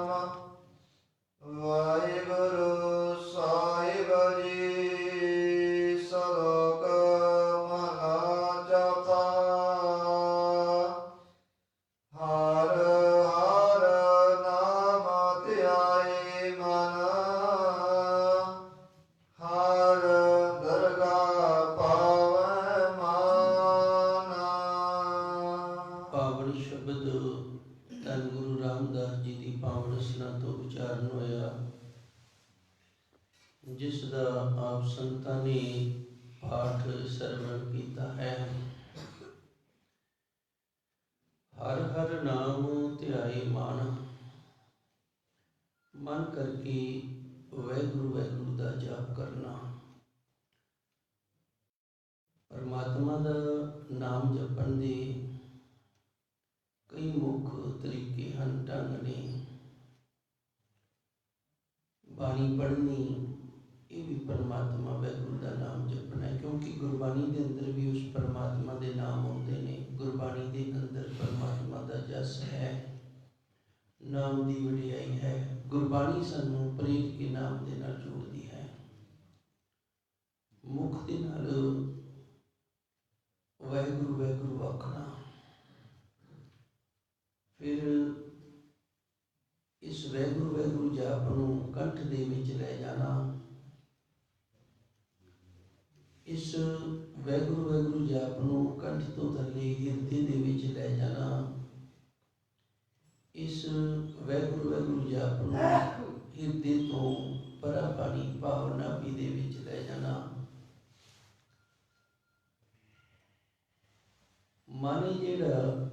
ਵਾਹਿਗੁਰੂ ਕਈ ਮੁੱਖ ਤਰੀਕੇ ਹਨ, ਢੰਗ ਨੇ। ਬਾਣੀ ਪੜ੍ਹਨੀ, ਇਹ ਵੀ ਪਰਮਾਤਮਾ ਵੈਗੁਰੂ ਦਾ ਨਾਮ ਜਪਣਾ ਕਿਉਂਕਿ ਗੁਰਬਾਣੀ ਦੇ ਅੰਦਰ ਵੀ ਉਸ ਪਰਮਾਤਮਾ ਦੇ ਨਾਮ ਆਉਂਦੇ ਨੇ। ਗੁਰਬਾਣੀ ਦੇ ਅੰਦਰ ਪਰਮਾਤਮਾ ਦਾ ਜਸ ਹੈ, ਨਾਮ ਦੀ ਵਡਿਆਈ ਹੈ। ਗੁਰਬਾਣੀ ਸਾਨੂੰ ਪ੍ਰੇਰ ਕੇ ਨਾਮ ਦੇ ਨਾਲ ਜੋੜਦੀ ਹੈ। ਮੁਖ ਦੇ ਨਾਲ ਵਾਹਿਗੁਰੂ ਵੈਗੁਰੂ ਆਖਣਾ ਫਿਰ ਇਸ ਵੈਗੁਰੂ ਵੈਗੁਰੂ ਜਾਪ ਨੂੰ ਕੰਠ ਦੇ ਵਿੱਚ ਲੈ ਜਾਣਾ। ਇਸ ਵੈਗੁਰੂ ਵੈਗੁਰੂ ਜਾਪ ਨੂੰ ਕੰਠ ਤੋਂ ਥੱਲੇ ਹਿਰਦੇ ਦੇ ਵਿੱਚ ਲੈ ਜਾਣਾ। ਇਸ ਵੈਗੁਰੂ ਵੈਗੁਰੂ ਜਾਪ ਨੂੰ ਹਿਰਦੇ ਤੋਂ ਪਰਾ ਪਾਣੀ ਭਾਵਨਾ ਵੀ ਦੇ ਵਿੱਚ ਲੈ ਜਾਣਾ ਮਨ ਜਿਹੜਾ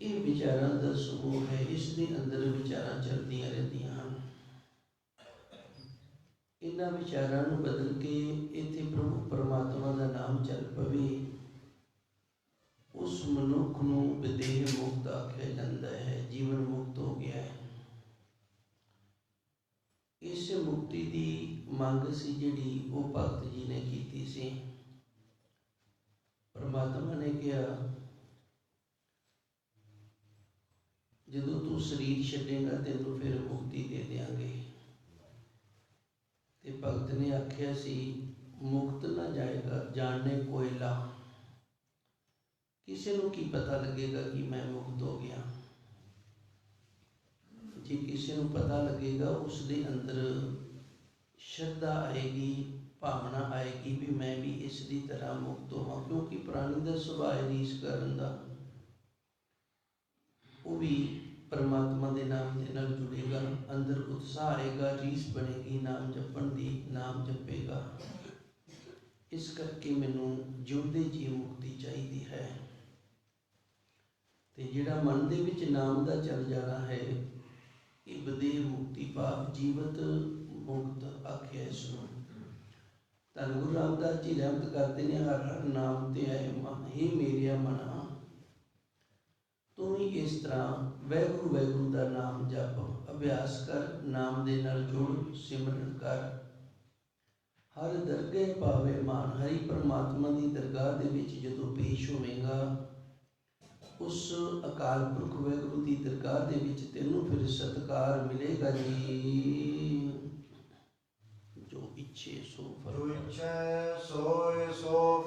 ਇਹ ਵਿਚਾਰਾਂ ਦਾ ਸਮੂਹ ਹੈ, ਇਸ ਦੇ ਅੰਦਰ ਵਿਚਾਰਾਂ ਚੱਲਦੀਆਂ ਰਹਿੰਦੀਆਂ ਹਨ। ਇਹਨਾਂ ਵਿਚਾਰਾਂ ਨੂੰ ਬਦਲ ਕੇ ਇੱਥੇ ਪ੍ਰਭੂ ਪਰਮਾਤਮਾ ਦਾ ਨਾਮ ਚੱਲ ਪਵੇ, ਉਸ ਮਨੁੱਖ ਨੂੰ ਵਿਦੇਹ ਮੁਕਤ ਆਖਿਆ ਜਾਂਦਾ ਹੈ, ਜੀਵਨ ਮੁਕਤ ਹੋ ਗਿਆ ਹੈ। ਇਸ ਮੁਕਤੀ ਦੀ ਮੰਗ ਸੀ ਜਿਹੜੀ ਉਹ ਭਗਤ ਜੀ ਨੇ ਕੀਤੀ ਸੀ। ਪਰਮਾਤਮਾ ਨੇ ਕਿਹਾ ਜਦੋਂ ਤੂੰ ਸਰੀਰ ਛੱਡੇਗਾ, ਤੈਨੂੰ ਫਿਰ ਮੁਕਤੀ ਦੇ ਦੇਾਂਗੇ ਤੇ ਭਗਤ ਨੇ ਆਖਿਆ ਸੀ, ਮੁਕਤ ਨਾ ਜਾਏਗਾ, ਜਾਣਨੇ ਕੋਇਲਾ। ਕਿਸੇ ਨੂੰ ਕੀ ਪਤਾ ਲੱਗੇਗਾ ਕਿ ਮੈਂ ਮੁਕਤ ਹੋ ਗਿਆ? ਜੇ ਕਿਸੇ ਨੂੰ ਪਤਾ ਲੱਗੇਗਾ, ਉਸ ਦੇ ਅੰਦਰ ਸ਼ਰਧਾ ਆਏਗੀ, ਭਾਵਨਾ ਆਏਗੀ ਵੀ ਮੈਂ ਵੀ ਇਸ ਦੀ ਤਰ੍ਹਾਂ ਮੁਕਤ ਹੋਵਾਂ, ਕਿਉਂਕਿ ਪ੍ਰਾਣੀ ਦਾ ਸੁਭਾਅ ਹੈ ਇਸ ਕਰਨ ਦਾ। ਉਹ ਵੀ ਪਰਮਾਤਮਾ ਦੇ ਨਾਮ ਦੇ ਨਾਲ ਜੁੜੇਗਾ, ਅੰਦਰ ਉਤਸ਼ਾਹ ਆਏਗਾ ਰੀਸ ਬਣੇਗੀ, ਨਾਮ ਜਪਣ ਦੀ, ਨਾਮ ਜਪੇਗਾ। ਇਸ ਕਰਕੇ ਮੈਨੂੰ ਜਿਉਂਦੇ ਜੀ ਮੁਕਤੀ ਚਾਹੀਦੀ ਹੈ। ਤੇ ਜਿਹੜਾ ਮਨ ਦੇ ਵਿੱਚ ਨਾਮ ਦਾ ਚੱਲ ਜਾਣਾ ਹੈ, ਇਹ ਬਦੇ ਮੁਕਤੀ ਭਾਵ ਜੀਵਤ ਮੁਕਤ ਆਖਿਆ ਇਸ ਨੂੰ। ਧੰਨ ਗੁਰੂ ਰਾਮਦਾਸ ਜੀ ਰਹਿਮਤ ਕਰਦੇ ਨੇ, ਹਰ ਹਰ ਨਾਮ ਤੇ ਆਏ ਮਨ, ਹੀ ਮੇਰਿਆ ਮਨਾ। ਤੂੰ ਵੀ ਇਸ ਤਰ੍ਹਾਂ ਵੈਗੁਰੂ ਵੈਗੁਰੂ ਦਾ ਨਾਮ ਜਪ, ਅਭਿਆਸ ਕਰ, ਨਾਮ ਦੇ ਨਾਲ ਜੁੜ, ਸਿਮਰਨ ਕਰ। ਹਰ ਦਰਗਹਿ ਪਾਵੇ ਮਾਨ, ਹਰੀ ਪਰਮਾਤਮਾ ਦੀ ਦਰਗਾਹ ਦੇ ਵਿੱਚ ਜਦੋਂ ਪੇਸ਼ ਹੋਵੇਂਗਾ, ਉਸ ਅਕਾਲ ਪੁਰਖ ਵੈਗੁਰੂ ਦੀ ਦਰਗਾਹ ਦੇ ਵਿੱਚ ਤੈਨੂੰ ਫਿਰ ਸਤਕਾਰ ਮਿਲੇਗਾ ਜੀ। ਜੋ ਇੱਛੇ ਸੋ ਫਲ ਜੋ ਇੱਛੈ ਸੋਇ ਸੋ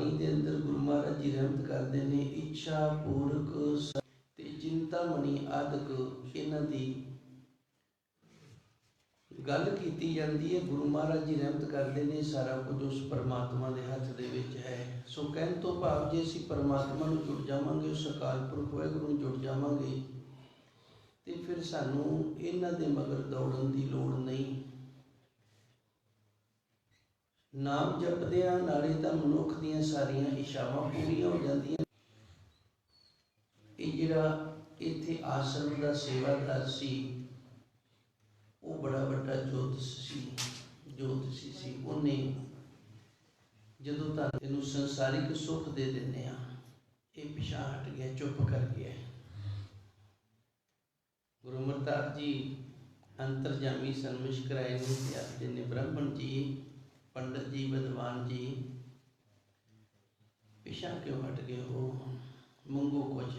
ਤਾਂ ਦੇ ਅੰਦਰ ਗੁਰੂ ਮਹਾਰਾਜ ਜੀ ਰਹਿਮਤ ਕਰਦੇ ਨੇ, ਇੱਛਾ, ਪੂਰਕ, ਸ- ਤੇ ਚਿੰਤਾਮਣੀ ਆਦਿਕ ਇਹਨਾਂ ਦੀ ਗੱਲ ਕੀਤੀ ਜਾਂਦੀ ਹੈ। ਗੁਰੂ ਮਹਾਰਾਜ ਜੀ ਰਹਿਮਤ ਕਰਦੇ ਨੇ, ਸਾਰਾ ਕੁਝ ਉਸ ਪਰਮਾਤਮਾ ਦੇ ਹੱਥ ਦੇ ਵਿੱਚ ਹੈ। ਸੋ ਕਹਿਣ ਤੋਂ ਭਾਵ ਜੇ ਅਸੀਂ ਪਰਮਾਤਮਾ ਨੂੰ ਜੁੜ ਜਾਵਾਂਗੇ, ਉਸ ਅਕਾਲ ਪੁਰਖ ਵਾਹਿਗੁਰੂ ਨੂੰ ਜੁੜ ਜਾਵਾਂਗੇ, ਤੇ ਫਿਰ ਸਾਨੂੰ ਇਹਨਾਂ ਦੇ ਮਗਰ ਦੌੜਨ ਦੀ ਲੋੜ ਨਹੀਂ ਨਾਮ ਜਪਦਿਆਂ ਨਾਲੇ ਤਾਂ ਮਨੁੱਖ ਦੀਆਂ ਸਾਰੀਆਂ ਇਸ਼ਾਵਾਂ ਪੂਰੀਆਂ ਹੋ ਜਾਂਦੀਆਂ। ਇਹ ਜਿਹੜਾ ਇੱਥੇ ਆਸ਼ਰਮ ਦਾ ਸੇਵਾਦਾਰ ਸੀ, ਉਹ ਬੜਾ ਵੱਡਾ ਜੋਤਿਸ਼ ਸੀ, ਜੋਤਿਸ਼ੀ ਸੀ। ਉਹਨੇ ਜਦੋਂ ਤਾਂ ਤੈਨੂੰ ਸੰਸਾਰਿਕ ਸੁੱਖ ਦੇ ਦਿੰਦੇ ਆ ਇਹ ਪਿਛਾ ਹਟ ਗਿਆ, ਚੁੱਪ ਕਰ ਗਿਆ। ਗੁਰੂ ਅਮਰਦਾਸ ਜੀ ਅੰਤਰਜਾਮੀ ਸੰਮਿਸ਼ ਕਰਾਏ ਨੇ ਤੇ ਆਖਦੇ ਨੇ ਬ੍ਰਾਹਮਣ ਜੀ ਪੰਡਤ ਜੀ, ਵਿਦਵਾਨ ਜੀ, ਪਿਛਾ ਕਿਉਂ ਹਟ ਗਏ ਹੋ? ਮੰਗੋ ਕੁਝ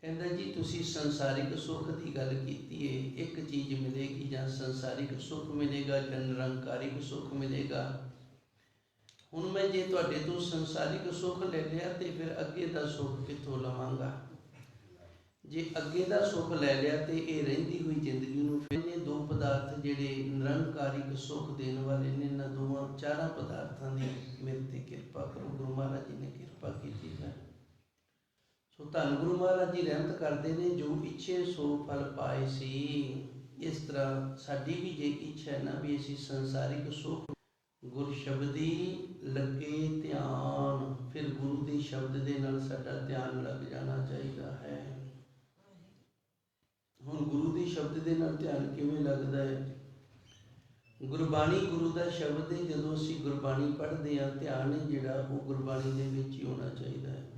ਕਹਿੰਦਾ ਜੀ, ਤੁਸੀਂ ਸੰਸਾਰਿਕ ਸੁੱਖ ਦੀ ਗੱਲ ਕੀਤੀ ਏ। ਇੱਕ ਚੀਜ਼ ਮਿਲੇਗੀ ਜਾਂ ਸੰਸਾਰਿਕ ਸੁੱਖ ਮਿਲੇਗਾ, ਜਾਂ ਨਿਰੰਕਾਰਿਕ ਸੁੱਖ ਮਿਲੇਗਾ? ਹੁਣ ਮੈਂ ਜੇ ਤੁਹਾਡੇ ਤੋਂ ਸੰਸਾਰਿਕ ਸੁੱਖ ਲੈ ਲਿਆ ਤੇ ਫਿਰ ਅੱਗੇ ਦਾ ਸੁੱਖ ਕਿੱਥੋਂ ਲਵਾਂਗਾ? ਜੇ ਅੱਗੇ ਦਾ ਸੁੱਖ ਲੈ ਲਿਆ ਤੇ ਇਹ ਰਹਿੰਦੀ ਹੋਈ ਜ਼ਿੰਦਗੀ ਨੂੰ ਫਿਰ ਇਹ ਦੋ ਪਦਾਰਥ ਜਿਹੜੇ ਨਿਰੰਕਾਰਿਕ ਸੁੱਖ ਦੇਣ ਵਾਲੇ ਨੇ, ਇਹਨਾਂ ਦੋਵਾਂ ਚਾਰਾਂ ਪਦਾਰਥਾਂ ਦੀ ਮੇਰੇ ਤੇ ਕਿਰਪਾ ਕਰੋ। ਗੁਰੂ ਮਹਾਰਾਜ ਜੀ ਨੇ ਕਿਰਪਾ ਕੀਤੀ ਹੈ। ਸੋ ਧੰਨ ਗੁਰੂ ਮਹਾਰਾਜ ਜੀ ਰਹਿਮਤ ਕਰਦੇ ਨੇ, ਜੋ ਇੱਛੇ ਸੋ ਫਲ ਪਾਏ ਸੀ। ਇਸ ਤਰ੍ਹਾਂ ਸਾਡੀ ਵੀ ਜੇ ਇੱਛਾ ਹੈ ਨਾ ਵੀ ਅਸੀਂ ਸੰਸਾਰਿਕ ਸੁੱਖ ਗੁਰ ਸ਼ਬਦੀ ਲੱਗੇ ਧਿਆਨ, ਫਿਰ ਗੁਰੂ ਦੇ ਸ਼ਬਦ ਦੇ ਨਾਲ ਸਾਡਾ ਧਿਆਨ ਲੱਗ ਜਾਣਾ ਚਾਹੀਦਾ ਹੈ। ਹੁਣ ਗੁਰੂ ਦੇ ਸ਼ਬਦ ਦੇ ਨਾਲ ਧਿਆਨ ਕਿਵੇਂ ਲੱਗਦਾ ਹੈ? ਗੁਰਬਾਣੀ ਗੁਰੂ ਦਾ ਸ਼ਬਦ ਹੈ, ਜਦੋਂ ਅਸੀਂ ਗੁਰਬਾਣੀ ਪੜ੍ਹਦੇ ਹਾਂ, ਧਿਆਨ ਜਿਹੜਾ, ਉਹ ਗੁਰਬਾਣੀ ਦੇ ਵਿੱਚ ਹੀ ਹੋਣਾ ਚਾਹੀਦਾ ਹੈ।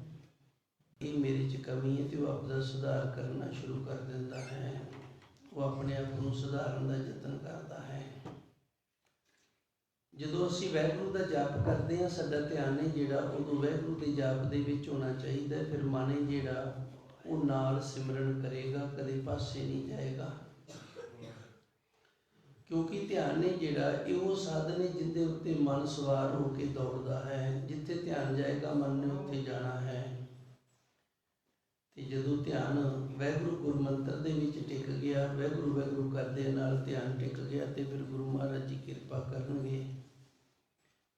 ਇਹ ਮੇਰੇ 'ਚ ਕਮੀ ਹੈ ਤੇ ਉਹ ਆਪਦਾ ਸੁਧਾਰ ਕਰਨਾ ਸ਼ੁਰੂ ਕਰ ਦਿੰਦਾ ਹੈ। ਉਹ ਆਪਣੇ ਆਪ ਨੂੰ ਸੁਧਾਰਨ ਦਾ ਯਤਨ ਕਰਦਾ ਹੈ। ਜਦੋਂ ਅਸੀਂ ਵਾਹਿਗੁਰੂ ਦਾ ਜਾਪ ਕਰਦੇ ਹਾਂ, ਸਾਡਾ ਧਿਆਨ ਹੈ ਜਿਹੜਾ, ਉਦੋਂ ਵਾਹਿਗੁਰੂ ਦੇ ਜਾਪ ਦੇ ਵਿੱਚ ਹੋਣਾ ਚਾਹੀਦਾ ਫਿਰ ਮਨ ਹੈ ਜਿਹੜਾ ਉਹ ਨਾਲ ਸਿਮਰਨ ਕਰੇਗਾ, ਕਦੇ ਪਾਸੇ ਨਹੀਂ ਜਾਏਗਾ। ਕਿਉਂਕਿ ਧਿਆਨ ਨੇ ਜਿਹੜਾ, ਇਹ ਉਹ ਸਾਧਨ ਹੈ ਜਿੰਦੇ ਉੱਤੇ ਮਨ ਸਵਾਰ ਹੋ ਕੇ ਦੌੜਦਾ ਹੈ। ਜਿੱਥੇ ਧਿਆਨ ਜਾਏਗਾ, ਮਨ ਨੇ ਉੱਥੇ ਜਾਣਾ ਹੈ। ਤੇ ਜਦੋਂ ਧਿਆਨ ਵਾਹਿਗੁਰੂ ਗੁਰਮੰਤਰ ਦੇ ਵਿੱਚ ਟਿਕ ਗਿਆ ਵਾਹਿਗੁਰੂ ਵਾਹਿਗੁਰੂ ਕਰਦੇ ਨਾਲ ਧਿਆਨ ਟਿਕ ਗਿਆ ਤੇ ਫਿਰ ਗੁਰੂ ਮਹਾਰਾਜ ਜੀ ਕਿਰਪਾ ਕਰਨਗੇ।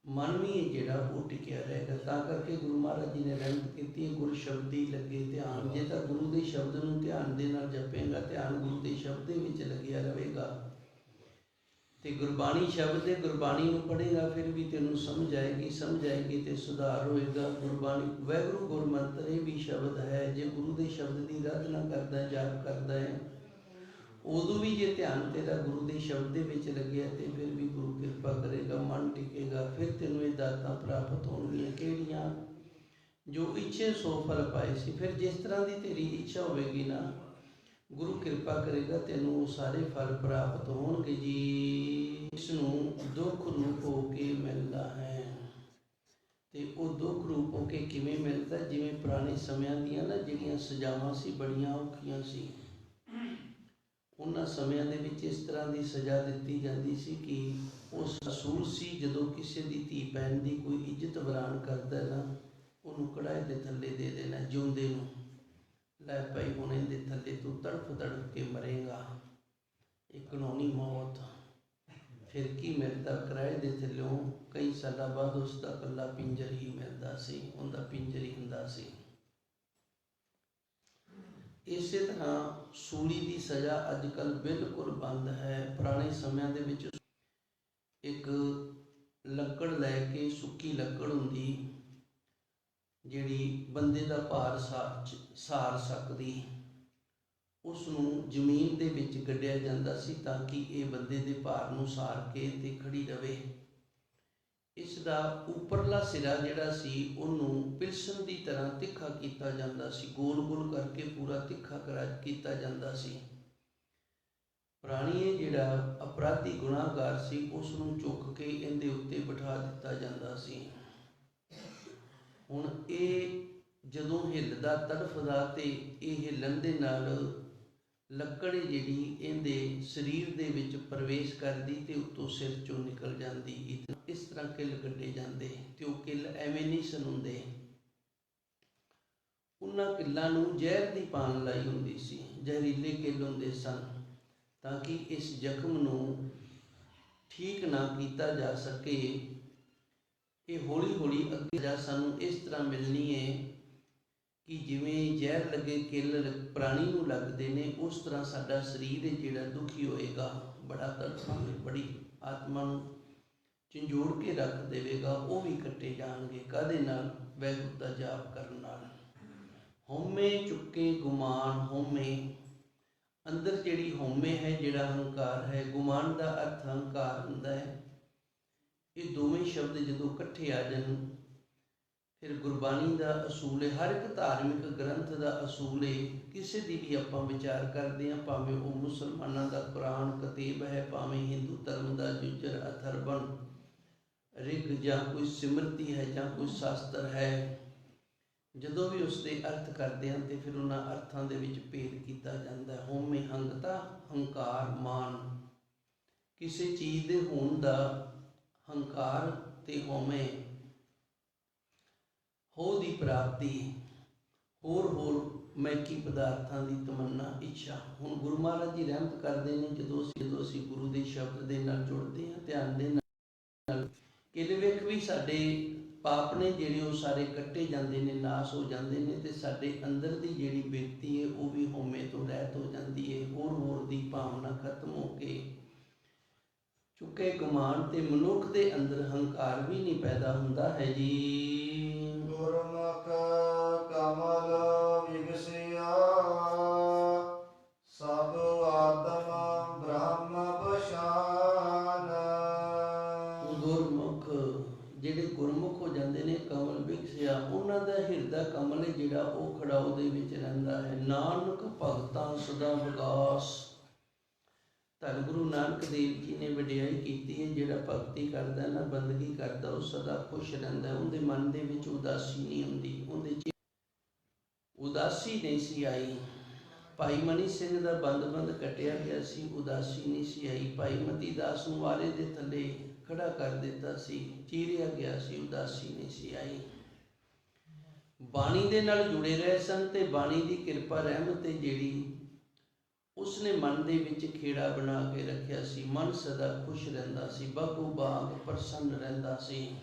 ਮਨ ਵੀ ਇਹ ਜਿਹੜਾ ਉਹ ਟਿਕਿਆ ਰਹੇਗਾ ਤਾਂ ਕਰਕੇ ਗੁਰੂ ਮਹਾਰਾਜ ਜੀ ਨੇ ਰਹਿਮਤ ਕੀਤੀ ਹੈ, ਗੁਰ ਸ਼ਬਦੀ ਲੱਗੇ ਧਿਆਨ। ਜੇ ਤਾਂ ਗੁਰੂ ਦੇ ਸ਼ਬਦ ਨੂੰ ਧਿਆਨ ਦੇ ਨਾਲ ਜਪੇਗਾ, ਧਿਆਨ ਗੁਰੂ ਦੇ ਸ਼ਬਦ ਦੇ ਵਿੱਚ ਲੱਗਿਆ ਰਹੇਗਾ। ਤੇ ਗੁਰਬਾਣੀ ਸ਼ਬਦ ਹੈ ਗੁਰਬਾਣੀ ਨੂੰ ਪੜ੍ਹੇਗਾ, ਫਿਰ ਵੀ ਤੈਨੂੰ ਸਮਝ ਆਏਗੀ ਸਮਝ ਆਏਗੀ ਤੇ ਸੁਧਾਰ ਹੋਏਗਾ। ਗੁਰਬਾਣੀ, ਵਾਹਿਗੁਰੂ ਗੁਰਮੰਤਰ ਇਹ ਵੀ ਸ਼ਬਦ ਹੈ, ਜੇ ਗੁਰੂ ਦੇ ਸ਼ਬਦ ਦੀ ਆਰਾਧਨਾ ਕਰਦਾ, ਜਾਪ ਕਰਦਾ ਹੈ ਉਦੋਂ ਵੀ ਜੇ ਧਿਆਨ ਤੇਰਾ ਗੁਰੂ ਦੇ ਸ਼ਬਦ ਦੇ ਵਿੱਚ ਲੱਗਿਆ ਤੇ ਫਿਰ ਵੀ ਗੁਰੂ ਕਿਰਪਾ ਕਰੇਗਾ, ਮਨ ਟਿਕੇਗਾ, ਫਿਰ ਤੈਨੂੰ ਇਹ ਦਾਤਾਂ ਪ੍ਰਾਪਤ ਹੋਣਗੀਆਂ। ਕਿਹੜੀਆਂ? ਜੋ ਇੱਛੇ ਸੋ ਫਲ ਪਾਏ ਸੀ। ਫਿਰ ਜਿਸ ਤਰ੍ਹਾਂ ਦੀ ਤੇਰੀ ਇੱਛਾ ਹੋਵੇਗੀ ਨਾ, ਗੁਰੂ ਕਿਰਪਾ ਕਰੇਗਾ, ਤੈਨੂੰ ਉਹ ਸਾਰੇ ਫਲ ਪ੍ਰਾਪਤ ਹੋਣਗੇ ਜੀ। ਇਸ ਨੂੰ ਦੁੱਖ ਰੂਪ ਹੋ ਕੇ ਮਿਲਦਾ ਹੈ। ਤੇ ਉਹ ਦੁੱਖ ਰੂਪ ਹੋ ਕੇ ਕਿਵੇਂ ਮਿਲਦਾ? ਜਿਵੇਂ ਪੁਰਾਣੇ ਸਮਿਆਂ ਦੀਆਂ ਨਾ ਜਿਹੜੀਆਂ ਸਜ਼ਾਵਾਂ ਸੀ, ਬੜੀਆਂ ਔਖੀਆਂ ਸੀ। ਉਹਨਾਂ ਸਮਿਆਂ ਦੇ ਵਿੱਚ ਇਸ ਤਰ੍ਹਾਂ ਦੀ ਸਜ਼ਾ ਦਿੱਤੀ ਜਾਂਦੀ ਸੀ ਕਿ ਉਸ ਅਸੂਲ ਸੀ, ਜਦੋਂ ਕਿਸੇ ਦੀ ਧੀ ਭੈਣ ਦੀ ਕੋਈ ਇੱਜ਼ਤ ਵਰਾਨ ਕਰਦਾ ਨਾ, ਉਹਨੂੰ ਕੜਾਏ ਦੇ ਥੱਲੇ ਦੇ ਦੇਣਾ, ਜਿਉਂਦੇ ਨੂੰ। ਲੈ ਭਾਈ, ਹੁਣ ਇਹਦੇ ਥੱਲੇ ਤੂੰ ਤੜਫ ਤੜਫ ਕੇ ਮਰੇਗਾ। ਇਹ ਕਾਨੂੰਨੀ ਮੌਤ। ਫਿਰ ਕੀ ਮਿਲਦਾ? ਕਿਰਾਏ ਦੇ ਥੱਲੋਂ ਕਈ ਸਾਲਾਂ ਬਾਅਦ ਉਸ ਦਾ ਇਕੱਲਾ ਪਿੰਜਰ ਹੀ ਮਿਲਦਾ ਸੀ, ਉਹਦਾ ਪਿੰਜਰ ਹੀ ਹੁੰਦਾ ਸੀ। ਇਸੇ ਤਰ੍ਹਾਂ ਸੂਲੀ ਦੀ ਸਜ਼ਾ ਅੱਜ ਕੱਲ ਬਿਲਕੁਲ ਬੰਦ ਹੈ। ਪੁਰਾਣੇ ਸਮਿਆਂ ਦੇ ਵਿੱਚ ਇੱਕ ਲੱਕੜ ਲੈ ਕੇ ਸੁੱਕੀ ਲੱਕੜ ਹੁੰਦੀ, ਜਿਹੜੀ ਬੰਦੇ ਦਾ ਭਾਰ ਸਾ- ਸਾਰ ਸਕਦੀ। ਉਸ ਨੂੰ ਜ਼ਮੀਨ ਦੇ ਵਿੱਚ ਗੱਡਿਆ ਜਾਂਦਾ ਸੀ ਤਾਂ ਕਿ ਇਹ ਬੰਦੇ ਦੇ ਭਾਰ ਨੂੰ ਸਾਰ ਕੇ ਤੇ ਖੜੀ ਰਵੇ। ਇਸ ਦਾ ਉੱਪਰਲਾ ਸਿਰਾ ਜਿਹੜਾ ਸੀ, ਉਹਨੂੰ ਪਿਲਸਨ ਦੀ ਤਰ੍ਹਾਂ ਤਿੱਖਾ ਕੀਤਾ ਜਾਂਦਾ ਸੀ, ਗੋਲ-ਗੋਲ ਕਰਕੇ ਪੂਰਾ ਤਿੱਖਾ ਕਰਾ ਕੀਤਾ ਜਾਂਦਾ ਸੀ। ਪ੍ਰਾਣੀ ਜਿਹੜਾ ਅਪਰਾਧੀ ਗੁਨਾਹਗਾਰ ਸੀ ਉਸ ਨੂੰ ਚੁੱਕ ਕੇ ਇਹਦੇ ਉੱਤੇ ਬਿਠਾ ਦਿੱਤਾ ਜਾਂਦਾ ਸੀ। ਹੁਣ ਇਹ ਜਦੋਂ ਹਿੱਲਦਾ, ਤੜਫਦਾ ਤੇ ਇਹ ਹਿੱਲਣ ਦੇ ਨਾਲ ਲੱਕੜ ਜਿਹੜੀ ਇਹਦੇ ਸਰੀਰ ਦੇ ਵਿੱਚ ਪ੍ਰਵੇਸ਼ ਕਰਦੀ ਤੇ ਉੱਤੋਂ ਸਿਰ ਚੋਂ ਨਿਕਲ ਜਾਂਦੀ ਇਸ- ਤਰ੍ਹਾਂ ਕਿੱਲ ਕੱਢੇ ਜਾਂਦੇ, ਤੇ ਉਹ ਕਿੱਲ ਐਵੇਂ ਨਹੀਂ ਸਨ ਉਹਨਾਂ ਕਿੱਲਾਂ ਨੂੰ ਜ਼ਹਿਰ ਦੀ ਪਾਨ ਲਾਈ ਹੁੰਦੀ ਸੀ, ਜ਼ਹਿਰੀਲੇ ਕਿੱਲ ਹੁੰਦੇ ਸਨ, ਤਾਂ ਕਿ ਇਸ ਜ਼ਖਮ ਨੂੰ ਠੀਕ ਨਾ ਕੀਤਾ ਜਾ ਸਕੇ। ਇਹ ਹੌਲੀ ਹੌਲੀ ਅੱਗੇ ਜਾ ਸਾਨੂੰ ਇਸ ਤਰ੍ਹਾਂ ਮਿਲਣੀ ਹੈ ਕਿ ਜਿਵੇਂ ਜ਼ਹਿਰ ਲੱਗੇ ਕਿੱਲ ਪ੍ਰਾਣੀ ਨੂੰ ਲੱਗਦੇ ਨੇ, ਉਸ ਤਰ੍ਹਾਂ ਸਾਡਾ ਸਰੀਰ ਜਿਹੜਾ ਦੁਖੀ ਹੋਏਗਾ। ਬੜਾ ਤੜਫਾਂਗੇ ਬੜੀ ਆਤਮਾ ਨੂੰ ਝੰਜੋੜ ਕੇ ਰੱਖ ਦੇਵੇਗਾ, ਉਹ ਵੀ ਕੱਟੇ ਜਾਣਗੇ। ਕਾਦੇ ਨਾਲ? ਵੈਗੁਰੂ ਦਾ ਜਾਪ ਕਰਨ ਨਾਲ। ਹਉਮੈ ਚੁੱਕੇ ਗੁਮਾਨ ਹਉਮੈ। ਅੰਦਰ ਜਿਹੜੀ ਹਉਮੈ ਹੈ, ਜਿਹੜਾ ਹੰਕਾਰ ਹੈ, ਗੁਮਾਨ ਦਾ ਅਰਥ ਹੰਕਾਰ ਹੁੰਦਾ ਹੈ। ਇਹ ਦੋਵੇਂ ਸ਼ਬਦ ਜਦੋਂ ਇਕੱਠੇ ਆ ਜਾਣ, ਫਿਰ ਗੁਰਬਾਣੀ ਦਾ ਅਸੂਲ ਹੈ। ਹਰ ਇੱਕ ਧਾਰਮਿਕ ਗ੍ਰੰਥ ਦਾ ਅਸੂਲ ਹੈ। ਕਿਸੇ ਦੀ ਵੀ ਆਪਾਂ ਵਿਚਾਰ ਕਰਦੇ ਹਾਂ, ਭਾਵੇਂ ਉਹ ਮੁਸਲਮਾਨਾਂ ਦਾ ਕੁਰਾਨ, ਕਤੀਬ ਹੈ, ਭਾਵੇਂ ਹਿੰਦੂ ਧਰਮ ਦਾ ਜੁਜਰ ਅਥਰਬਨ ਰਿਗ ਜਾਂ ਕੋਈ ਸਿਮਰਤੀ ਹੈ ਜਾਂ ਕੋਈ ਸ਼ਾਸਤਰ ਹੈ, ਜਦੋਂ ਵੀ ਉਸ ਦੇ ਅਰਥ ਕਰਦੇ ਹਾਂ ਤੇ ਫਿਰ ਉਹਨਾਂ ਅਰਥਾਂ ਦੇ ਵਿੱਚ ਭੇਦ ਕੀਤਾ ਜਾਂਦਾ ਹੈ। ਹਉਮੈ ਹੰਗਤਾ, ਹੰਕਾਰ, ਮਾਨ। ਕਿਸੇ ਚੀਜ਼ ਦੇ ਹੋਣ ਦਾ ਹੰਕਾਰ ਤੇ ਹਉਮੈ ਹੋ ਦੀ ਪ੍ਰਾਪਤੀ, ਹੋਰ ਹੋਰ ਮੈਕੀ ਪਦਾਰਥਾਂ ਦੀ ਤਮੰਨਾ, ਇੱਛਾ। ਹੁਣ ਗੁਰੂ ਮਹਾਰਾਜ ਜੀ ਰਹਿਮਤ ਕਰਦੇ ਨੇ ਜਦੋਂ ਅਸੀਂ ਜਦੋਂ ਅਸੀਂ ਗੁਰੂ ਦੇ ਸ਼ਬਦ ਦੇ ਨਾਲ ਜੁੜਦੇ ਹਾਂ, ਧਿਆਨ ਦੇ ਨਾਲ ਇਹਦੇ ਵਿੱਚ ਵੀ ਸਾਡੇ ਪਾਪ ਨੇ ਜਿਹੜੇ ਉਹ ਸਾਰੇ ਕੱਟੇ ਜਾਂਦੇ ਨੇ, ਨਾਸ ਹੋ ਜਾਂਦੇ ਨੇ ਤੇ ਸਾਡੇ ਅੰਦਰ ਦੀ ਜਿਹੜੀ ਬੇਨਤੀ ਹੈ, ਉਹ ਵੀ ਹੋਮੇ ਤੋਂ ਰਹਿਤ ਹੋ ਜਾਂਦੀ ਹੈ, ਹੋਰ ਹੋਰ ਦੀ ਭਾਵਨਾ ਖਤਮ ਹੋ ਕੇ ਚੁੱਕੇ, ਗੁਮਾਨ ਤੇ ਮਨੁੱਖ ਦੇ ਅੰਦਰ ਹੰਕਾਰ ਵੀ ਨਹੀਂ ਪੈਦਾ ਹੁੰਦਾ, ਹੈ ਜੀ। ਨਾਨਕ ਦੇਵ ਜੀ ਨੇ ਵਡਿਆਈ ਕੀਤੀ ਹੈ, ਜਿਹੜਾ ਭਗਤੀ ਕਰਦਾ ਨਾ ਬੰਦਗੀ ਕਰਦਾ, ਉਹ ਸਦਾ ਖੁਸ਼ ਰਹਿੰਦਾ ਉਹਦੇ ਮਨ ਦੇ ਵਿੱਚ ਉਦਾਸੀ ਨਹੀਂ ਹੁੰਦੀ। ਉਹਦੇ ਚ ਉਦਾਸੀ ਨਹੀਂ ਸੀ ਆਈ। ਭਾਈ ਮਨੀ ਸਿੰਘ ਦਾ ਬੰਦ-ਬੰਦ ਕਟਿਆ ਗਿਆ ਸੀ। ਉਦਾਸੀ ਨਹੀਂ ਸੀ ਆਈ। ਭਾਈ ਮਤੀ ਦਾਸ ਨੂੰ ਵਾਰੇ ਦੇ ਥੱਲੇ ਖੜਾ ਕਰ ਦਿੱਤਾ ਸੀ। ਚੀਰਿਆ ਗਿਆ ਸੀ। ਉਦਾਸੀ ਨਹੀਂ ਸੀ ਆਈ। ਬਾਣੀ ਦੇ ਨਾਲ ਜੁੜੇ ਰਹੇ ਸਨ ਤੇ ਬਾਣੀ ਦੀ ਕਿਰਪਾ, ਰਹਿਮਤ ਤੇ ਜਿਹੜੀ ਉਸਨੇ ਮਨ ਦੇ ਵਿੱਚ ਖੇੜਾ ਬਣਾ ਕੇ ਰੱਖਿਆ ਸੀ। ਮਨ ਸਦਾ ਖੁਸ਼ ਰਹਿੰਦਾ ਸੀ ਬਾਗੋ ਬਾਗ ਪ੍ਰਸੰਨ ਰਹਿੰਦਾ ਸੀ।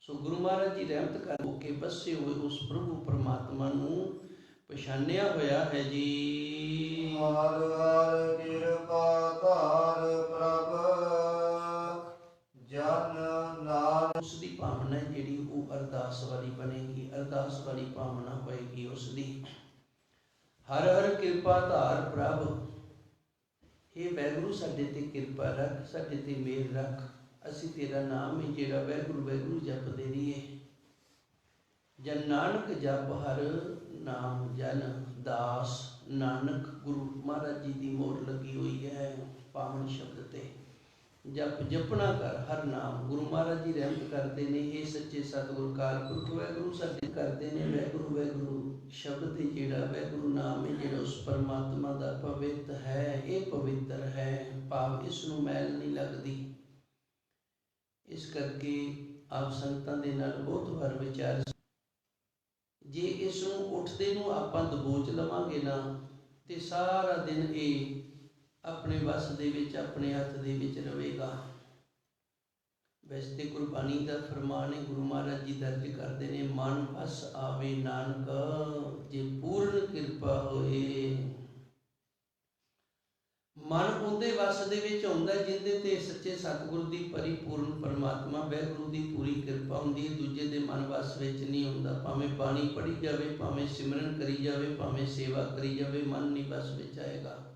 ਸੋ ਗੁਰੂ ਮਹਾਰਾਜ ਜੀ ਰਹਿਮਤ ਕਰ ਕੇ ਬਸੇ ਹੋਏ ਉਸ ਪ੍ਰਭੂ ਪਰਮਾਤਮਾ ਨੂੰ ਪਛਾਣਿਆ ਹੋਇਆ ਹੈ ਜੀ। ਹਰ ਹਰ ਕਿਰਪਾ ਧਾਰ ਪ੍ਰਭ ਜਨ ਨਾਮ ਉਸ ਦੀ ਭਾਵਨਾ ਜਿਹੜੀ ਉਹ ਅਰਦਾਸ ਵਾਲੀ ਬਣੇਗੀ। ਅਰਦਾਸ ਵਾਲੀ ਭਾਵਨਾ ਹਰ ਹਰ ਕਿਰਪਾ ਧਾਰ ਪ੍ਰਭ। हे ਵੈਗੁਰੂ, ਸਾਡੇ ਤੇ ਕਿਰਪਾ ਰੱਖ, ਸਾਡੇ ਤੇ ਮਿਹਰ ਰੱਖ। ਅਸੀਂ ਤੇਰਾ ਨਾਮ ਹੀ ਜਿਹੜਾ ਵੈਗੁਰੂ ਵੈਗੁਰੂ ਜਪਦੇ ਰਹੀਏ। ਜਨ ਨਾਨਕ ਜਪ ਹਰ ਨਾਮ, ਜਨ ਦਾਸ ਨਾਨਕ। ਗੁਰੂ ਮਹਾਰਾਜ ਜੀ ਦੀ ਮੋਹਰ ਲੱਗੀ ਹੋਈ ਹੈ, ਪਾਵਨ ਸ਼ਬਦ ਤੇ। ਜਪ ਜਪਣਾ ਕਰ, ਹਰ ਨਾਮ ਗੁਰੂ ਮਹਾਰਾਜ ਜੀ ਰਹਿਮਤ ਕਰਦੇ ਨੇ, ਇਹ ਸੱਚੇ ਸਤਿਗੁਰ ਕਾਲਪੁਰਖ ਵਾਹਿਗੁਰੂ ਸਾਡੇ ਕਰਦੇ ਨੇ ਵਾਹਿਗੁਰੂ ਵਾਹਿਗੁਰੂ ਸ਼ਬਦ ਤੇ ਜਿਹੜਾ ਵਾਹਿਗੁਰੂ ਨਾਮ ਹੈ ਜਿਹੜਾ, ਉਸ ਪਰਮਾਤਮਾ ਦਾ ਪਵਿੱਤ ਹੈ, ਇਹ ਪਵਿੱਤਰ ਹੈ, ਭਾਵ ਇਸ ਨੂੰ ਮੈਲ ਨਹੀਂ ਲੱਗਦੀ। ਇਸ ਕਰਕੇ ਆਪ ਸੰਗਤਾਂ ਦੇ ਨਾਲ ਬਹੁਤ ਵਾਰ ਵਿਚਾਰ ਜੇ ਇਸ ਨੂੰ ਉੱਠਦੇ ਨੂੰ ਆਪਾਂ ਦਬੋਚ ਲਵਾਂਗੇ ਨਾ, ਤੇ ਸਾਰਾ ਦਿਨ ਇਹ ਆਪਣੇ ਵਸ ਦੇ ਵਿੱਚ, ਆਪਣੇ ਹੱਥ ਦੇ ਵਿੱਚ ਰਹੇਗਾ। ਵੈਸੇ ਤੇ ਗੁਰਬਾਣੀ ਦਾ ਫਰਮਾਨ ਹੈ, ਗੁਰੂ ਮਹਾਰਾਜ ਜੀ ਦਰਜ ਕਰਦੇ ਨੇ, ਮਨ ਵਸ ਆਵੇ ਨਾਨਕ, ਜੇ ਪੂਰਨ ਕਿਰਪਾ ਹੋਏ। ਮਨ ਉਹਦੇ ਵਸ ਦੇ ਵਿੱਚ ਆਉਂਦਾ ਜਿਹਦੇ ਤੇ ਸੱਚੇ ਸਤਿਗੁਰੂ ਦੀ ਪਰਿਪੂਰਨ ਪਰਮਾਤਮਾ ਵੈਗੁਰੂ ਦੀ ਪੂਰੀ ਕਿਰਪਾ ਹੁੰਦੀ ਹੈ। ਦੂਜੇ ਦੇ ਮਨ ਵਸ ਵਿੱਚ ਨਹੀਂ ਹੁੰਦਾ। ਭਾਵੇਂ ਬਾਣੀ ਪੜ੍ਹੀ ਜਾਵੇ, ਭਾਵੇਂ ਸਿਮਰਨ ਕਰੀ ਜਾਵੇ, ਭਾਵੇਂ ਸੇਵਾ ਕਰੀ ਜਾਵੇ, ਮਨ ਨਹੀਂ ਵਸ ਵਿੱਚ ਆਏਗਾ।